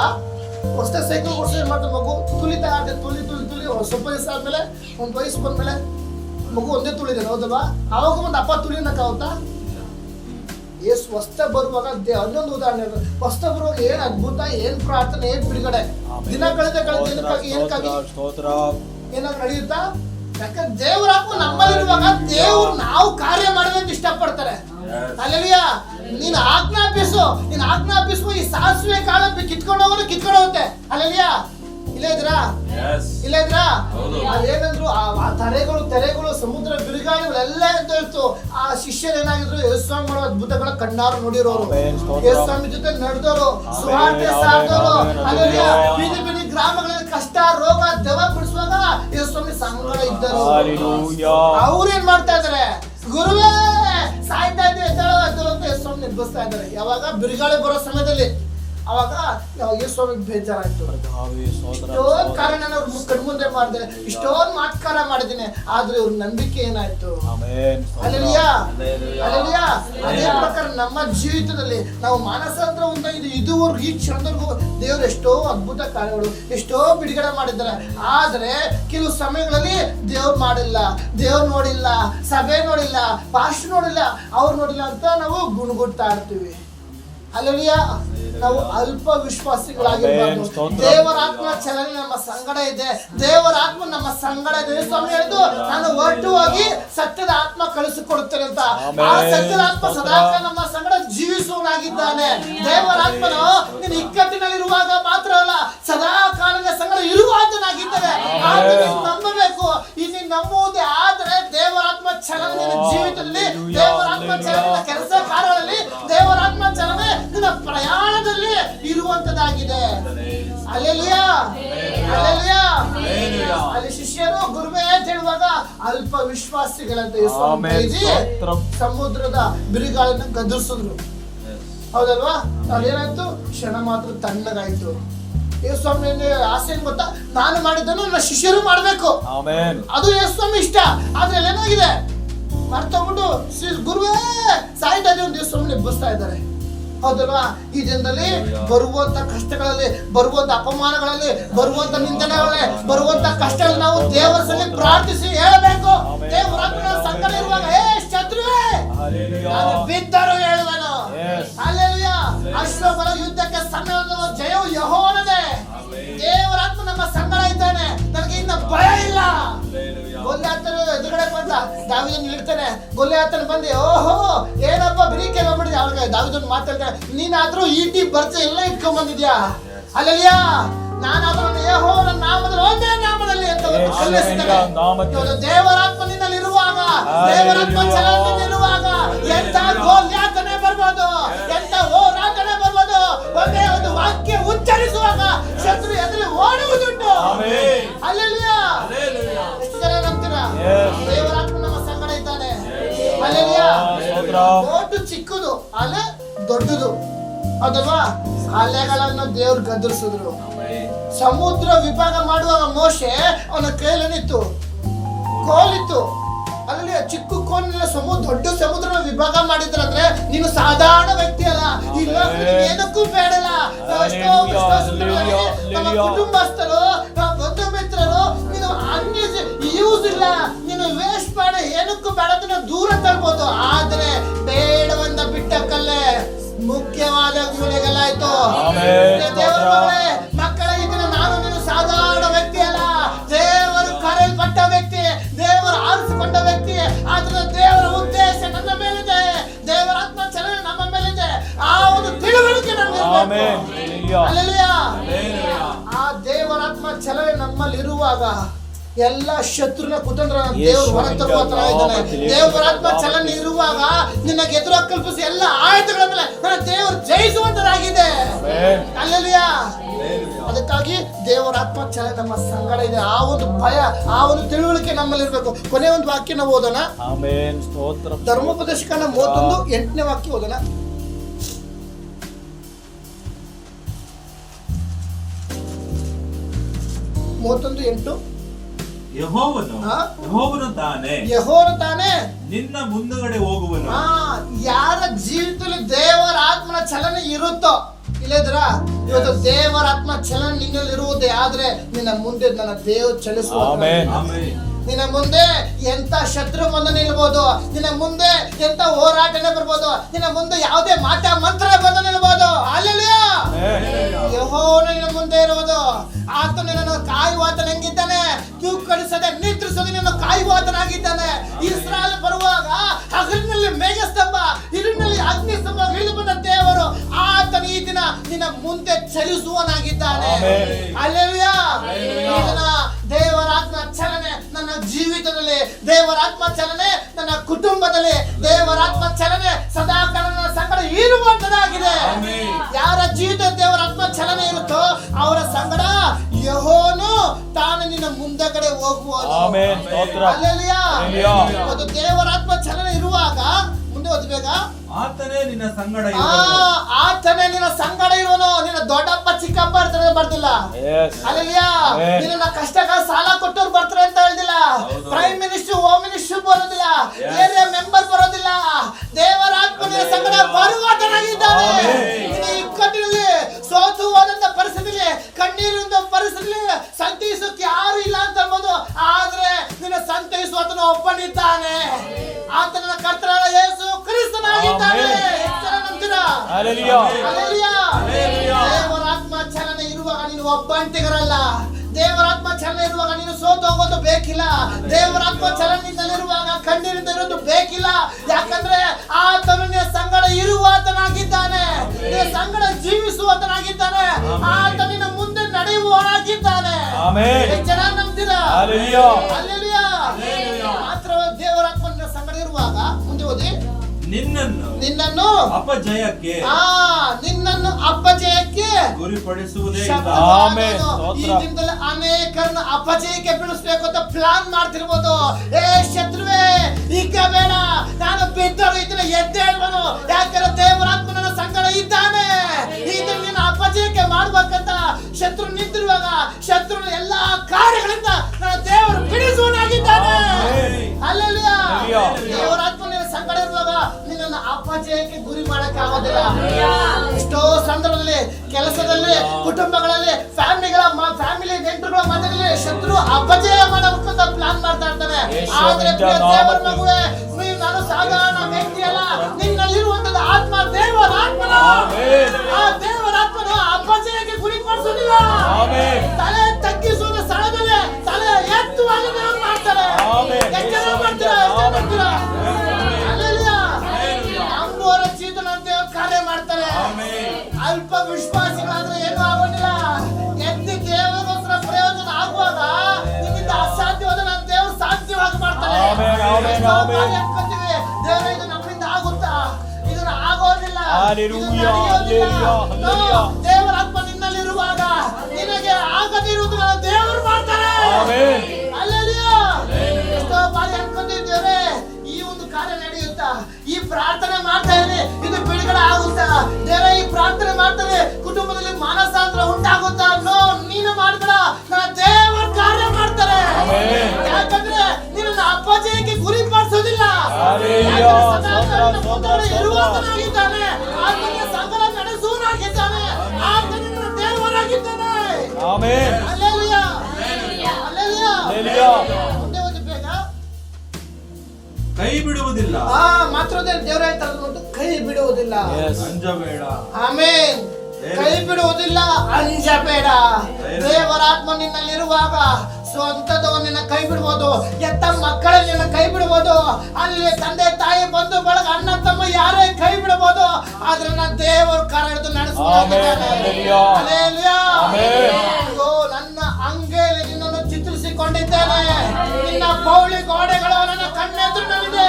Speaker 1: ಹೊಸ ಸೈಕಲ್ ಕೊಡ್ಸಿ ಏನ್ ಮಾಡ್ತಾರೆ ಮಗು? ತುಳಿತಾ ಆಡ್ತೇನೆ ತುಳಿ ತುಳಿ ತುಳಿ. ಹೊಸ ಸ್ವಲ್ಪ ದಿವಸ ಆದ್ಮೇಲೆ ಒಂದು ವಯಸ್ಸು ಬಂದ್ಮೇಲೆ ಮಗು ಒಂದೇ ತುಳಿದೆ ಹೌದಲ್ವಾ? ಆವಾಗ ಒಂದು ಅಪ್ಪ ತುಳಿನಕ್ಕಾಗುತ್ತಾ ಏಸು ಹೊಸ್ತ ಬರುವಾಗ ದೇ- ಇನ್ನೊಂದು ಉದಾಹರಣೆ. ಹೊಸ್ತ ಬರುವಾಗ ಏನ್ ಅದ್ಭುತ ಏನ್ ಪ್ರಾರ್ಥನೆ ಏನ್ ಬಿಡುಗಡೆ? ದಿನ ಕಳೆದ ಕಳೆದ ಏನಕ್ಕಾಗಿ
Speaker 3: ಏನಕ್ಕಾಗಿ?
Speaker 1: ಏನಾದ್ರು ನಡೆಯುತ್ತಾ? ಯಾಕಂದ್ರೆ ದೇವ್ರ ನಮ್ಮಲ್ಲಿರುವಾಗ ದೇವ್ರು ನಾವು ಕಾರ್ಯ ಮಾಡೋದಕ್ಕೆ ಇಷ್ಟಪಡ್ತಾರೆ. ಅಲ್ಲಲಿಯ ನೀನ್ ಆಜ್ಞಾಪಿಸು ನೀನ್ ಆಜ್ಞಾಪಿಸು ಈ ಸಾಸಿವೆ ಕಾಳ ಕಿತ್ಕೊಂಡು ಹೋಗೋದು ಕಿತ್ಕೊಂಡು ಹೋಗುತ್ತೆ. ಅಲ್ಲಲಿಯ ಇಲ್ಲೇ ಇದ್ರಾ. ಇಲ್ಲ ಇದ್ರಾ?
Speaker 2: ಹೌದು.
Speaker 1: ಅದೇನಂದ್ರು ಆ ತರೆಗಳು ತೆರೆಗಳು ಸಮುದ್ರ ಬಿರುಗಾಳಿಗಳೆಲ್ಲ ಎದ್ದೋಯ್ತು ಆ ಶಿಷ್ಯರು ಏನಾಗಿದ್ರು ಯೇಸುಸ್ವಾಮಿ ಮಾಡೋ ಅದ್ಭುತಗಳ ಕಣ್ಣಾರು ನೋಡಿರೋರು.
Speaker 3: ಯೇಸು
Speaker 1: ಸ್ವಾಮಿ ಜೊತೆ ನಡೆದವರು ಸುವಾರ್ತೆ ಸಾರಿದವರು
Speaker 3: ಆಮೆನ್,
Speaker 1: ಬೀದಿ ಬೀದಿ ಗ್ರಾಮಗಳಲ್ಲಿ ಕಷ್ಟ ರೋಗ ದೆವ ಬಿಡಿಸುವಾಗ ಯೇಸುಸ್ವಾಮಿ ಸಂಗಡ ಇದ್ದರು.
Speaker 3: ಅವ್ರೇನ್
Speaker 1: ಅವ್ರು ಏನ್ ಮಾಡ್ತಾ ಇದಾರೆ? ಗುರುವೇ! ಸಾಯ್ತಾ ಇದ್ದೆ ಎದ್ದೇಳು ಎದ್ದೇಳು ಅಂತ ಯೇಸುಸ್ವಾಮಿ ಎಬ್ಬಿಸ್ತಾ ಇದ್ದಾರೆ? ಯಾವಾಗ? ಬಿರುಗಾಳಿ ಬರೋ ಸಮಯದಲ್ಲಿ. ಅವಾಗ ಯೇಸುಸ್ವಾಮಿ ಬೇಜಾರಾಯ್ತು.
Speaker 3: ಎಷ್ಟೋ
Speaker 1: ಕಾರಣ ನಾನು ಅವ್ರ ಕಣ್ಮುಂದೆ ಮಾಡಿದೆ. ಇಷ್ಟೊಂದು ಮಾತ್ಕಾರ ಮಾಡಿದ್ದೀನಿ. ಆದ್ರೆ ಇವ್ರ ನಂಬಿಕೆ ಏನಾಯ್ತು? ಅದೇ. ಪ್ರಕಾರ ನಮ್ಮ ಜೀವಿತದಲ್ಲಿ ನಾವು ಮಾನಸಾಂತರ ಇದು ಇದುವರೆಗೂ ಈ ಕ್ಷಣದವರೆಗೂ ದೇವರು ಎಷ್ಟೋ ಅದ್ಭುತ ಕಾರ್ಯಗಳು ಎಷ್ಟೋ ಬಿಡುಗಡೆ ಮಾಡಿದ್ದಾರೆ. ಆದ್ರೆ ಕೆಲವು ಸಮಯಗಳಲ್ಲಿ ದೇವ್ರು ಮಾಡಿಲ್ಲ. ದೇವ್ರು ನೋಡಿಲ್ಲ. ಸಭೆ ನೋಡಿಲ್ಲ. ಪಾಸ್ಟ್ ನೋಡಿಲ್ಲ. ಅವ್ರು ನೋಡಿಲ್ಲ ಅಂತ ನಾವು ಗುಣಗುಡ್ತಾ ಇರ್ತೀವಿ ಅಲ್ಲಲಿಯ ನಾವು ಅಲ್ಪ ವಿಶ್ವಾಸಿಗಳಾಗಿರ್ಬಾರ್ದು
Speaker 3: ದೇವರಾತ್ಮ
Speaker 1: ದೇವರ ಆತ್ಮ ಚಲನೆ ನಮ್ಮ ಸಂಗಡ ಇದೆ. ದೇವರಾತ್ಮ ನಮ್ಮ ಸಂಗಡ ಇದೆ. ಸ್ವಾಮಿ ಹೇಳಿದ್ದು? ನಾನು ಒಟ್ಟು ಹೋಗಿ ಸತ್ಯದ ಆತ್ಮ ಕಳಿಸಿಕೊಡುತ್ತೇನೆ ಅಂತ. ಆ ಸತ್ಯದ ಆತ್ಮ
Speaker 3: ಸದಾ
Speaker 1: ಸದಾಕಾಲ ನಮ್ಮ ಸಂಗಡ ಜೀವಿಸುವನಾಗಿದ್ದಾನೆ ದೇವರಾತ್ಮನು ನೀನು ಇಕ್ಕಟ್ಟಿನಲ್ಲಿರುವಾಗ ಮಾತ್ರ ಅಲ್ಲ ಸದಾ ಕಾಲದ ಸಂಗಡ ಇರುವಾತನಾಗಿದ್ದಾನೆ. ಆದ್ರೆ ನೀನು ನಂಬಬೇಕು. ಇಲ್ಲಿ ನಂಬುವುದೇ ಆದರೆ ದೇವರಾತ್ಮ ಚಲನ ಚಲನೆ ನಿನ್ನ ಜೀವಿತದಲ್ಲಿ
Speaker 3: ದೇವರಾತ್ಮ
Speaker 1: ದೇವರ ಆತ್ಮ ಚಲನೆ ಕೆಲಸ ಕಾರ್ಯಗಳಲ್ಲಿ ದೇವರಾತ್ಮ ಚಲನೆ ನಿನ್ನ ಪ್ರಯಾಣದಲ್ಲಿ ಇರುವಂತದಾಗಿದೆ. ಅಲ್ಲಿ ಶಿಷ್ಯರು ಗುರುವೇ ಅಂತ ಹೇಳುವಾಗ ಅಲ್ಪ ವಿಶ್ವಾಸಿಗಳಂತ ಸಮುದ್ರದ ಬಿರುಗಾಳನ್ನು ಗದರಿಸಿದ್ರು. ಹೌದಲ್ವಾ? ಅದೇನಾಯ್ತು ಕ್ಷಣ ಮಾತ್ರ ತಣ್ಣಗಾಯ್ತು. ಯೇಸ್ವಾಮಿ ಆಸೆ ಏನ್ ಗೊತ್ತಾ? ನಾನು ಮಾಡಿದ್ದನ್ನು ನನ್ನ ಶಿಷ್ಯರು ಮಾಡಬೇಕು. ಅದು ಯೇಸ್ವಾಮಿ ಇಷ್ಟ. ಆದ್ರೆ ಏನಾಗಿದೆ ಶ್ರೀ ಗುರುವೇ ಸಾಯ್ತಾ ಅಂತ ಯೇಸ್ವಾಮಿ ಎಬ್ಬಿಸ್ತಾ ಇದ್ದಾರೆ. ಹೌದಲ್ವಾ? ಈ ದಿನದಲ್ಲಿ ಬರುವಂತ ಕಷ್ಟಗಳಲ್ಲಿ ಬರುವಂತ ಅಪಮಾನಗಳಲ್ಲಿ ಬರುವಂತ ನಿಂದನೆಗಳಲ್ಲಿ ಬರುವಂತ ಕಷ್ಟಗಳು ನಾವು ದೇವರ ಸಲ್ಲಿ ಪ್ರಾರ್ಥಿಸಿ ಹೇಳಬೇಕು. ದೇವರ ಸಂಕಟ ಇರುವಾಗ ಏ ಶತ್ರುವೇ! ಬಿದ್ದರು ಹೇಳುವನು. ಅಶ್ವ ಅಶ್ವಬಲ ಯುದ್ಧಕ್ಕೆ ಸಮಯ ಜಯವು ಯಹೋವನದೇ.
Speaker 2: ಆಮೆನ್.
Speaker 1: ದೇವರ ಆತ್ಮ ನಮ್ಮ ಸಂಗಡ ಇದ್ದಾನೆ. ನನಗೆ ಇನ್ನ ಭಯ ಇಲ್ಲ.
Speaker 2: ಗೊಲ್ಲೆ
Speaker 1: ಗೊಲ್ಯಾತನ ಎದುರುಗಡೆ ಬಂದ ದಾವಿದನ್ ಇಳ್ತಾನೆ ಗೊಲ್ಯಾತನ ಬಂದು ಓಹೋ ಏನಪ್ಪ ಬರೀ ಬಂದ್ಬಿಡಿದೆ ಅವ್ರಿಗೆ ದಾವಿದನ್ ಮಾತಾಡ್ತಾನೆ ನೀನಾದ್ರೂ ಈಟಿ ಬರ್ತ ಎಲ್ಲ ಇಟ್ಕೊಂಡ್ ಬಂದಿದ್ಯಾ ಅಲ್ಲಲ್ಲಿಯಾ ನಾನಾದ್ರೂ ಯಹೋ ನನ್ನ ನಾಮದಲ್ಲಿ ಒಂದೇ ನಾಮದಲ್ಲಿ ಅಂತ. ದೇವರಾತ್ಮ ನಿನ್ನಲ್ಲಿ ಇರುವಾಗ ದೇವರಾತ್ಮ ಚಲನೆ ಇರುವಾಗ ಎಂತ ಗೋಲ್ಯಾತನೆ ಬರ್ಬೋದು ಎಂತ ಹೋರಾಟನೆ ಬರ್ಬೋದು ಒಂದೇ ಒಂದು ವಾಕ್ಯ ಉಚ್ಚರಿಸುವಾಗ ಅಲ್ಲೆಲ್ಲಿಯಾ
Speaker 2: ಹಲ್ಲೆಲೂಯಾ.
Speaker 1: ಎಷ್ಟು ಜನ ನಂಬ್ತೀರಾ ದೇವರಾತ್ಮ ನಮ್ಮ ಸಂಗಡ ಇದ್ದಾನೆ. ಅಲ್ಲೆಲ್ಲಿಯಾ
Speaker 3: ಸ್ತೋತ್ರ.
Speaker 1: ಬೋಟು ಚಿಕ್ಕದು ಅಲೆ ದೊಡ್ಡದು. ಅದಲ್ವಾ? ಅಲೆಗಳನ್ನು ದೇವ್ರು ಗದರಿಸಿದ್ರು. ಸಮುದ್ರ ವಿಭಾಗ ಮಾಡುವಾಗ ಮೋಶೆ ಅವನ ಕೈಲೇನಿತ್ತು ಕೋಲಿತ್ತು. ಅಲ್ಲಿ ಚಿಕ್ಕ ಕೋಲಿನ ಸಮುದ್ರ ದೊಡ್ಡ ಸಮುದ್ರನ ವಿಭಾಗ ಮಾಡಿದ್ರಂದ್ರೆ ನೀನು ಸಾಧಾರಣ ವ್ಯಕ್ತಿ ಅಲ್ಲ. ಇಲ್ಲ ಏನಕ್ಕೂ ಬೇಡಲ್ಲ. ನಮ್ಮ ಕುಟುಂಬಸ್ಥರು ನಮ್ಮ ಬಂಧು ಮಿತ್ರರು ನೀನು ಅನ್ಯ ಯೂಸ್ ಇಲ್ಲ. ನೀನು ವೇಸ್ಟ್ ಮಾಡ. ಏನಕ್ಕೂ ಬೇಡ ದೂರ ತರ್ಬೋದು. ಆದ್ರೆ ಬೇಡವನ್ನ ಬಿಟ್ಟ ಕಲ್ಲೇ ಮುಖ್ಯವಾದ ಗುಣಗಳಾಯ್ತು. ದೇವರ ಆ ದೇವರಾತ್ಮ ಚಲನೆ ನಮ್ಮಲ್ಲಿ ಇರುವಾಗ ಎಲ್ಲ ಶತ್ರುನ ಕುತಂತ್ರ ದೇವರು
Speaker 3: ಯೇಸುವಿನ
Speaker 1: ಹೊರ ತರುವಂತ ಇದ್ದಾನೆ.
Speaker 3: ನಾಮದಲ್ಲಿ
Speaker 1: ಚಲನೆ ಇರುವಾಗ ನಿನ್ನ ಎದುರು ಕಲ್ಪಿಸಿ ಎಲ್ಲ ಆಯುಧಗಳ ಮೇಲೆ ನನ್ನ ದೇವರು ಜಯಿಸುವಂತರಾಗಿದೆ.
Speaker 3: ಆಮೆನ್.
Speaker 1: ಅಲ್ಲೆಲ್ಲುಯ್ಯ ಅದಕ್ಕಾಗಿ ದೇವರ ಆತ್ಮ ಚಲನೆ ನಮ್ಮ ಸಂಗಡ ಇದೆ. ಆ ಒಂದು ಭಯ ಆ ಒಂದು ತಿಳುವಳಿಕೆ ನಮ್ಮಲ್ಲಿ ಇರಬೇಕು ಕೊನೆ ಒಂದು ವಾಕ್ಯ ನಾವು ಓದೋಣ.
Speaker 3: ಆಮೆನ್. ಸ್ತೋತ್ರ.
Speaker 1: ಧರ್ಮೋಪದೇಶಕಾಂಡ ಮೂವತ್ತೊಂದು ಎಂಟನೇ ವಾಕ್ಯ ಓದೋಣ. ಮೂವತ್ತೊಂದು ಎಂಟು?
Speaker 2: ಯಹೋವನು? ಯಹೋವನು ತಾನೇ. ನಿನ್ನ ಮುಂದುಗಡೆ ಹೋಗುವನು.
Speaker 1: ಆ ಯಾರ ಜೀವಿತದಲ್ಲಿ ದೇವರ ಆತ್ಮನ ಚಲನೆ ಇರುತ್ತೋ? ಇಲ್ಲದ್ರ ಇವತ್ತು ದೇವರ ಆತ್ಮ ಚಲನೆ ನಿನ್ನಲ್ಲಿ ಇರುವುದೇ ಆದ್ರೆ ನಿನ್ನ ಮುಂದೆ ನನ್ನ ದೇವರು ಚಲಿಸುವ. ನಿನ್ನ ಮುಂದೆ ಎಂತ ಶತ್ರು ಬಂದು ನಿಲ್ಬೋದು? ನಿನ್ನ ಮುಂದೆ ಎಂತ ಹೋರಾಟನೇ ಬರ್ಬೋದು? ನಿನ್ನ ಮುಂದೆ ಯಾವುದೇ ಮಾಟ ಮಂತ್ರ ಬಂದು ನಿಲ್ಬೋದು? ಅಲ್ಲೆಲ್ಲ ಯಹೋವನು ನಿನ್ನ ಮುಂದೆ ಇರುವುದು. ಆತ ನನ್ನ ಕಾಯುವಾತನ ಹೆಂಗಿದ್ದಾನೆ ತೂಕಡಿಸದೆ ನಿದ್ರಿಸದೆ ನಿನ್ನ ಕಾಯುವಾತನಾಗಿದ್ದಾನೆ. ಇಸ್ರಾಯಲ್ ಬರುವಾಗ ಹಗಲಿನಲ್ಲಿ ಮೇಘಸ್ತಂಭ ಇರಿನಲ್ಲಿ ಅಗ್ನಿಸ್ತಂಭ ಇಳಿದು ಬಂದ ದೇವರು ಆತನ ಈ ದಿನ ನಿನ್ನ ಮುಂದೆ ಚಲಿಸುವನಾಗಿದ್ದಾನೆ. ಅಲ್ಲೆಲ್ಲ ಈ ದಿನ ದೇವರ ಆತ್ಮ ಚಲನೆ ನನ್ನ ಜೀವಿತದಲ್ಲಿ ದೇವರಾತ್ಮ ಚಲನೆ ನನ್ನ ಕುಟುಂಬದಲ್ಲಿ ದೇವರಾತ್ಮ ಚಲನೆ ಸದಾಕಾಲ ನನ್ನ ಸಂಗಡ ಇರುವಂತದಾಗಿದೆ. ಯಾರ ಜೀವಿತ ದೇವರ ಆತ್ಮ ಚಲನೆ ಇರುತ್ತೋ ಅವರ ಸಂಗಡ ಯಹೋನು ತಾನು ನಿನ್ನ ಮುಂದಗಡೆ ಹೋಗುವನು
Speaker 3: ಆಮೆನ್. ಸ್ತೋತ್ರ.
Speaker 1: ಅದು ದೇವರ ಆತ್ಮ ಚಲನೆ ಇರುವಾಗ ಮುಂದೆ ಓದ್ಬೇಕ
Speaker 2: ಆತನೇ ನಿನ್ನ ಸಂಗಡ
Speaker 1: ಆತನೇ ನಿನ್ನ ಸಂಗಡ ಇರುವನು ನಿನ್ನ ದೊಡ್ಡಪ್ಪ ಚಿಕ್ಕಪ್ಪ ಇರ್ತಾರೆ ಬರ್ತಿಲ್ಲ
Speaker 3: ಅಲ್ಲಿಯಾ.
Speaker 1: ನಿನ್ನ ಕಷ್ಟಗಳ ಸಾಲ ಕೊಟ್ಟವ್ರು ಬರ್ತಾರೆ ಅಂತ ಹೇಳ್ದಿಲ್ಲ. ಪ್ರೈಮ್ ಮಿನಿಸ್ಟರ್ ಹೋಮ್ ಮಿನಿಸ್ಟರ್ ಬರೋದಿಲ್ಲ. ಏರಿಯಾ ಮೆಂಬರ್ ಬರೋದಿಲ್ಲ. ದೇವರಾತ್ಮ ಆತ್ಮನ ಸಂಗಡ ಬರುವ
Speaker 2: ಜನ
Speaker 1: ನಿನ್ನ ಇಕ್ಕಟ್ಟಿನಲ್ಲಿ ಸೋತು ಹೋದಂತ ಪರಿಸ್ಥಿತಿಲಿ ಕಣ್ಣೀರಿಂದ ಪರಿಸ್ಥಿತಿಲಿ ಸಂತೈಸೋಕೆ ಯಾರು ಇಲ್ಲ ಅಂತ ಅನ್ಬೋದು ಆದ್ರೆ ನಿನ್ನ ಸಂತೈಸುವ ಒಬ್ಬನಿದ್ದಾನೆ. ಆತನ ಕರ್ತನಾದ ಯೇಸು ಕ್ರಿಸ್ತನಾಗಿದ್ದಾನೆ
Speaker 3: ದೇವರಾತ್ಮ
Speaker 1: ಎಷ್ಟು ಜನ ನಂಬ್ತೀರಾ
Speaker 3: ಹಲ್ಲೆಲೂಯಾ.
Speaker 1: ಹಲ್ಲೆಲೂಯಾ.
Speaker 2: ಹಲ್ಲೆಲೂಯಾ.
Speaker 1: ದೇವರ ಆತ್ಮ ಚಲನೆ ಇರುವಾಗ ನೀನು ಒಬ್ಬಂಟಿಗರಲ್ಲ. ದೇವರ ಆತ್ಮ ಚಲನೆ ಇರುವಾಗ ನೀನು ಸೋತು ಹೋಗೋದು ಬೇಕಿಲ್ಲ. ದೇವರಾತ್ಮ ಚಲನೆಯಿಂದಲಿರುವಾಗ ಕಣ್ಣೀರಿಂದ ಇರೋದು ಬೇಕಿಲ್ಲ. ಯಾಕಂದ್ರೆ ಆತನು ನಿನ್ನ ಸಂಗಡ ಇರುವಾತನಾಗಿದ್ದಾನೆ. ಎಷ್ಟು ಜನ ನಂಬ್ತೀರಾ.
Speaker 3: ಹಲ್ಲೆಲೂಯಾ.
Speaker 1: ಮಾತ್ರ ದೇವರ ಆತ್ಮ ನಿನ್ನ ಸಂಗಡ ಇರುವಾಗ ಮುಂದೆ ಓದಿ
Speaker 2: ನಿನ್ನನ್ನು
Speaker 1: ನಿನ್ನನ್ನು
Speaker 2: ಅಪಜಯಕ್ಕೆ.
Speaker 1: ಆ ನಿನ್ನನ್ನು ಅಪ್ಪಜಯಕ್ಕೆ
Speaker 2: ಗುರಿಪಡಿಸುವುದೇ
Speaker 1: ಆಮೇಲೆ ಈ. ದಿನದಲ್ಲಿ ಅನೇಕರನ್ನ ಅಪಜಯಕ್ಕೆ ಬೀಳಿಸ್ಬೇಕು ಅಂತ ಪ್ಲಾನ್ ಮಾಡ್ತಿರ್ಬೋದು. ಏ ಶತ್ರುವೆ ಈಗ ಬೇಡ. ನಾನು ಬಿದ್ದರು ಇದನ್ನ ಎದ್ದೇಳ್ಬನು ಯಾಕಂದ್ರೆ ದೇವರಾತ್ಮನ ಸಂಗಡ ಇದ್ದಾನೆ. ಅಪಜಯಕ್ಕೆ ಮಾಡ್ಬೇಕಂತ ಶತ್ರು ನಿಂತಿರುವಾಗ ಶತ್ರು ಎಲ್ಲಾ ಕಾರ್ಯಗಳಿಂದ ನನ್ನ ದೇವರು ಬಿಡಿಸುವನಾಗಿದ್ದಾನೆ ಅಲ್ಲಲ್ಲ
Speaker 3: ದೇವರ
Speaker 1: ಆತ್ಮ ನಿನ್ನ ಸಂಗಡ ಇರುವಾಗ ನಿನ್ನನ್ನು ಅಪಜಯಕ್ಕೆ ಗುರಿ ಮಾಡಕ್ ಆಗೋದಿಲ್ಲ. ಎಷ್ಟೋ ಸಂದರ್ಭದಲ್ಲಿ ಕೆಲಸದಲ್ಲಿ ಕುಟುಂಬಗಳಲ್ಲಿ ಫ್ಯಾಮಿಲಿಗಳ ಫ್ಯಾಮಿಲಿ ನೆಂಟರುಗಳ ಮನೆಯಲ್ಲಿ ಶತ್ರು ಅಪಜಯ ಮಾಡಬೇಕಂತ ಪ್ಲಾನ್ ಮಾಡ್ತಾ ಇರ್ತಾರೆ ಆದ್ರೆ ದೇವರ. ಮಗುವೆ ನೀನು ನಾನು ಸಾಧಾರಣ ವ್ಯಕ್ತಿ ಅಲ್ಲ ನಿನ್ನಲ್ಲಿರುವಂತದ್ದು ಆತ್ಮ ದೇವರ ಆತ್ಮನ?
Speaker 3: ಆಮೆನ್.
Speaker 1: ತಲೆ ತಗ್ಗಿಸುವ ಸ್ಥಳದಲ್ಲಿ ತಲೆ ಎತ್ತುವಾಗ ದೇವರು ಮಾಡ್ತಾರೆ ಜನ ಮಾಡ್ತೀರಾ? ಜನ ಮಾಡ್ತೀರಾ ಜೀವಿತದಂತೆ ದೇವರು ಕಾರ್ಯ ಮಾಡ್ತಾರೆ. ಅಲ್ಪ ವಿಶ್ವಾಸಿಗಳಾದ್ರೆ ಏನೂ ಆಗೋದಿಲ್ಲ. ಎತ್ತಿ ದೇವರಿಗೋಸ್ಕರ ಪ್ರಯೋಜನ ಆಗುವಾಗ ನಿಮ್ಮಿಂದ ಅಸಾಧ್ಯವಾದ ನನ್ನ ದೇವರು ಸಾಧ್ಯವಾಗಿ ಮಾಡ್ತಾರೆ ದೇವರ ಇದು ನಮ್ಮಿಂದ ಆಗುತ್ತಾ? ಇದನ್ನ ಆಗೋದಿಲ್ಲ. ದೇವರ ನಿನಗೆ ಆಗದಿರುವುದು ನನ್ನ ದೇವರು ಮಾಡ್ತಾರೆ. ಎಷ್ಟೋ ಬಾರಿ ಅನ್ಕೊಂಡಿದ್ದೇವೆ ಈ ಒಂದು ಕಾರ್ಯ ನಡೆಯುತ್ತಾ ಈ ಪ್ರಾರ್ಥನೆ ಮಾಡ್ತಾ ಇದೆ ಇದು ಬಿಡುಗಡೆ ಆಗುತ್ತಾ. ದೇವ ಈ ಪ್ರಾರ್ಥನೆ ಮಾಡ್ತಾರೆ ಕುಟುಂಬದಲ್ಲಿ ಮಾನಸಾಂತರ ಉಂಟಾಗುತ್ತಾ ನೋ ನೀನು ಮಾಡ್ಬೇಡ. ನನ್ನ ದೇವರ ಕಾರ್ಯ ಮಾಡ್ತಾರೆ. ಯಾಕಂದ್ರೆ ನಿನ್ನ ಅಪ್ಪಾಜಿಗೆ ಗುರಿಪಡಿಸೋದಿಲ್ಲ.
Speaker 3: Hallelujah. Amen
Speaker 1: hallelujah. Hallelujah.
Speaker 3: Hallelujah.
Speaker 1: ಮುಂದೆ ಓದಿ ಬೇಗ
Speaker 2: ಕೈ ಬಿಡುವುದಿಲ್ಲ.
Speaker 1: ಆ ಮಾತ್ರದಲ್ಲಿ ದೇವರ ಹೇಳ್ತಾರೆ ಕೈ ಬಿಡುವುದಿಲ್ಲ.
Speaker 3: Yes.
Speaker 2: ಅಂಜಬೇಡ
Speaker 1: ಆಮೇನ್ ಕೈ ಬಿಡುವುದಿಲ್ಲ ಅಂಜಬೇಡ ದೇವರ ಆತ್ಮ ನಿನ್ನಲ್ಲಿರುವಾಗ ಸ್ವಂತದವ ನಿನ್ನ ಕೈ ಬಿಡ್ಬೋದು ಎತ್ತ ಮಕ್ಕಳನ್ನ ಕೈ ಬಿಡ್ಬೋದು. ಅಲ್ಲಿ ತಂದೆ ತಾಯಿ ಬಂದು ಬಳಗ ಅಣ್ಣ ತಮ್ಮ ಯಾರೇ ಕೈ ಬಿಡ್ಬೋದು ಆದ್ರೆ ನಾನು ದೇವರ ಕರ ಹಿಡಿದು. ನಡೆಸುವ ನನ್ನ ಅಂಗೈಲಿ ನಿನ್ನನ್ನು ಚಿತ್ರಿಸಿಕೊಂಡಿದ್ದೇನೆ. ನಿನ್ನ ಪೌಳಿ ಗೋಡೆಗಳು ನನ್ನ ಕಣ್ಣೆದುರಿನಲ್ಲಿದೆ.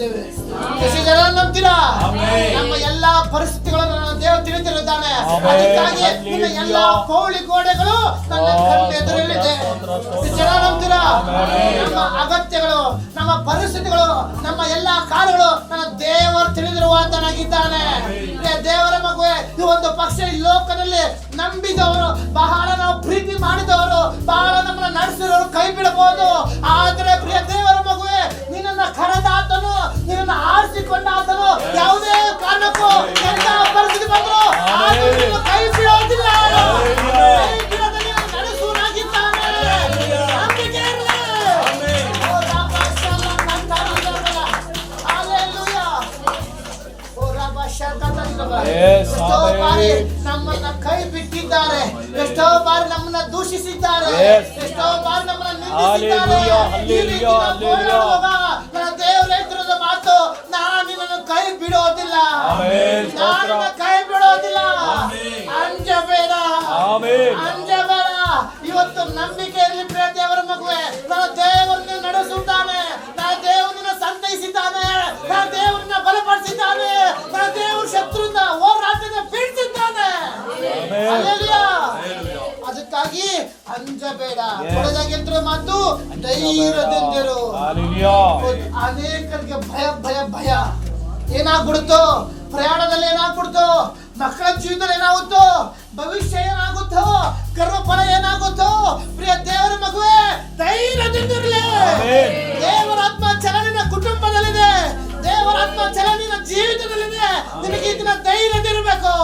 Speaker 1: ದೇವರ ಎಷ್ಟು ನಂಬ್ತೀರಾ ನಮ್ಮ ಎಲ್ಲಾ ಪರಿಸ್ಥಿತಿಗಳನ್ನು ನನ್ನ ದೇವರು ತಿಳಿದಿರುತ್ತಾನೆ. ಅದಕ್ಕಾಗಿ ನಿನ್ನ ಎಲ್ಲಾ ಪೌಳಿ ಗೋಡೆಗಳು ನನ್ನ
Speaker 3: ಎದುರಲ್ಲಿದೆ
Speaker 1: ಕಣ್ಣೆದುರಲ್ಲಿದೆ. ಜನ ನಂಬ್ತೀರಾ ನಮ್ಮ ಅಗತ್ಯಗಳು ನಮ್ಮ ಪರಿಸ್ಥಿತಿಗಳು ನಮ್ಮ ಎಲ್ಲಾ ಕಾರ್ಯಗಳು ನನ್ನ ದೇವರು ತಿಳಿದಿರುವಂತನಾಗಿದ್ದಾನೆ. ದೇವರ ಮಗುವೆ ಈ ಒಂದು ಪಕ್ಷ ಈ ಲೋಕದಲ್ಲಿ ನಂಬಿದವರು ಬಹಳ ನಾವು ಪ್ರೀತಿ ಮಾಡಿದವರು ಬಹಳ ನಮ್ಮನ್ನ ನಡೆಸಿದವರು ಕೈ ಬಿಡಬಹುದು. ಆದ್ರೆ ಪ್ರಿಯ ದೇವರ ಮಗುವೆ ನಿನ್ನನ್ನ ಕರೆದಾತನು ನಿನ್ನನ್ನ ಆರಿಸಿಕೊಂಡಾತನು ಯಾವುದೇ ಕಾರಣಕ್ಕೂ ಎಂತ ಪರಿಸ್ಥಿತಿ ಬಂದರು ಆತನು ಕೈ ಬಿಡೋದಿಲ್ಲ. ಎಷ್ಟೋ ಬಾರಿ ನಮ್ಮನ್ನ ಕೈ ಬಿಟ್ಟಿದ್ದಾರೆ. ಎಷ್ಟೋ ಬಾರಿ ನಮ್ಮನ್ನ ದೂಷಿಸಿದ್ದಾರೆ. ಎಷ್ಟೋ ಬಾರಿ ನಮ್ಮನ್ನ ನಿಂದಿಸಿದ್ದಾರೆ. ನಾನು ಕೈ ಬಿಡೋದಿಲ್ಲ. ಅಂಜಬೇಡ. ಅಂಜಬೇಡ ಇವತ್ತು ನಂಬಿಕೆ ಇರಲಿ ಪ್ರಿಯ ದೇವರ ಮಗುವೆ ನನ್ನ ದೇವರನ್ನ ನಡೆಸುತ್ತಾನೆ. ನನ್ನ ದೇವರನ್ನ ಸಂತೈಸಿದ್ದಾನೆ. ನನ್ನ ದೇವರನ್ನ ಬಲಪಡಿಸಿದ್ದಾನೆ. ನನ್ನ ದೇವರು ಶತ್ರುವಿನ ಹೋರಾಟದ ಬೀಳ್ತಿದ್ದಾನೆ. ಅದಕ್ಕಾಗಿ ಅಂಜಬೇಡ. ಕೊಡದಾಗಿದ್ರ ಮಾತು ಧೈರ್ಯದಿಂದಿರು. ಅನೇಕರಿಗೆ ಭಯ ಭಯ ಭಯ. ಏನಾಗ್ಬಿಡುತ್ತೋ ಪ್ರಯಾಣದಲ್ಲಿ ಏನಾಗ್ಬಿಡ್ತೋ ಮಕ್ಕಳ ಜೀವನದಲ್ಲಿ ಏನಾಗುತ್ತೋ ಭವಿಷ್ಯ ಏನಾಗುತ್ತೋ ಕರ್ಮಫಲ ಏನಾಗುತ್ತೋ ಪ್ರಿಯ ದೇವರ ಮಗುವೆ ಧೈರ್ಯದಿಂದಿರಲಿ
Speaker 3: ದೇವರಾತ್ಮ
Speaker 1: ದೇವರ ಆತ್ಮ ಚಲನಿನ ಕುಟುಂಬದಲ್ಲಿದೆ. ದೇವರಾತ್ಮ ಚಲನಿನ ಜೀವಿತದಲ್ಲಿದೆ. ನಿಮಗೆ ಇದನ್ನ ಧೈರ್ಯದಿರಬೇಕು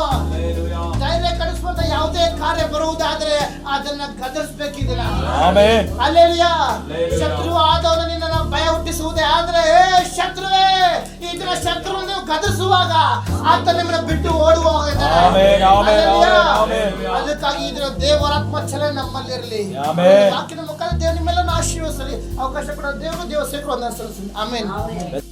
Speaker 1: ಧೈರ್ಯ ಯಾವುದೇ ಕಾರ್ಯ ಬರುವುದಾದ್ರೆ ಅದನ್ನ ಗದರಿಸಬೇಕಿದಿನ
Speaker 3: ಆಮೆನ್.
Speaker 1: ಅಲ್ಲೆಲಿಯ. ಶತ್ರು ಆದವನು ನಿನ್ನ ಭಯ ಹುಟ್ಟಿಸುವುದೇ ಆದ್ರೆ ಏ ಶತ್ರುವೇ ಇದರ ಶತ್ರು ನೀವು ಗದರಿಸುವಾಗ ಆತ ನಿಮ್ಮನ್ನ ಬಿಟ್ಟು ಓಡುವಾಗ
Speaker 3: ಆಮೆನ್, ಆಮೆನ್, ಆಮೆನ್, ಆಮೆನ್.
Speaker 1: ಅದಕ್ಕಾಗಿ ಇದರ ದೇವರಾತ್ಮ ಚಲನೆ ನಮ್ಮಲ್ಲಿರಲಿ.
Speaker 3: ಆಮೆನ್.
Speaker 1: ವಾಕ್ಯದ ಮುಖಾಂತರ ದೇವರು ನಿಮ್ಮೆಲ್ಲ ಆಶೀರ್ವಸಲಿ ಅವಕಾಶ ಕೊಡೋ ದೇವರು ದೇವ ಸೇಕರು ಆಮೇನ್.
Speaker 3: ಆಮೆನ್.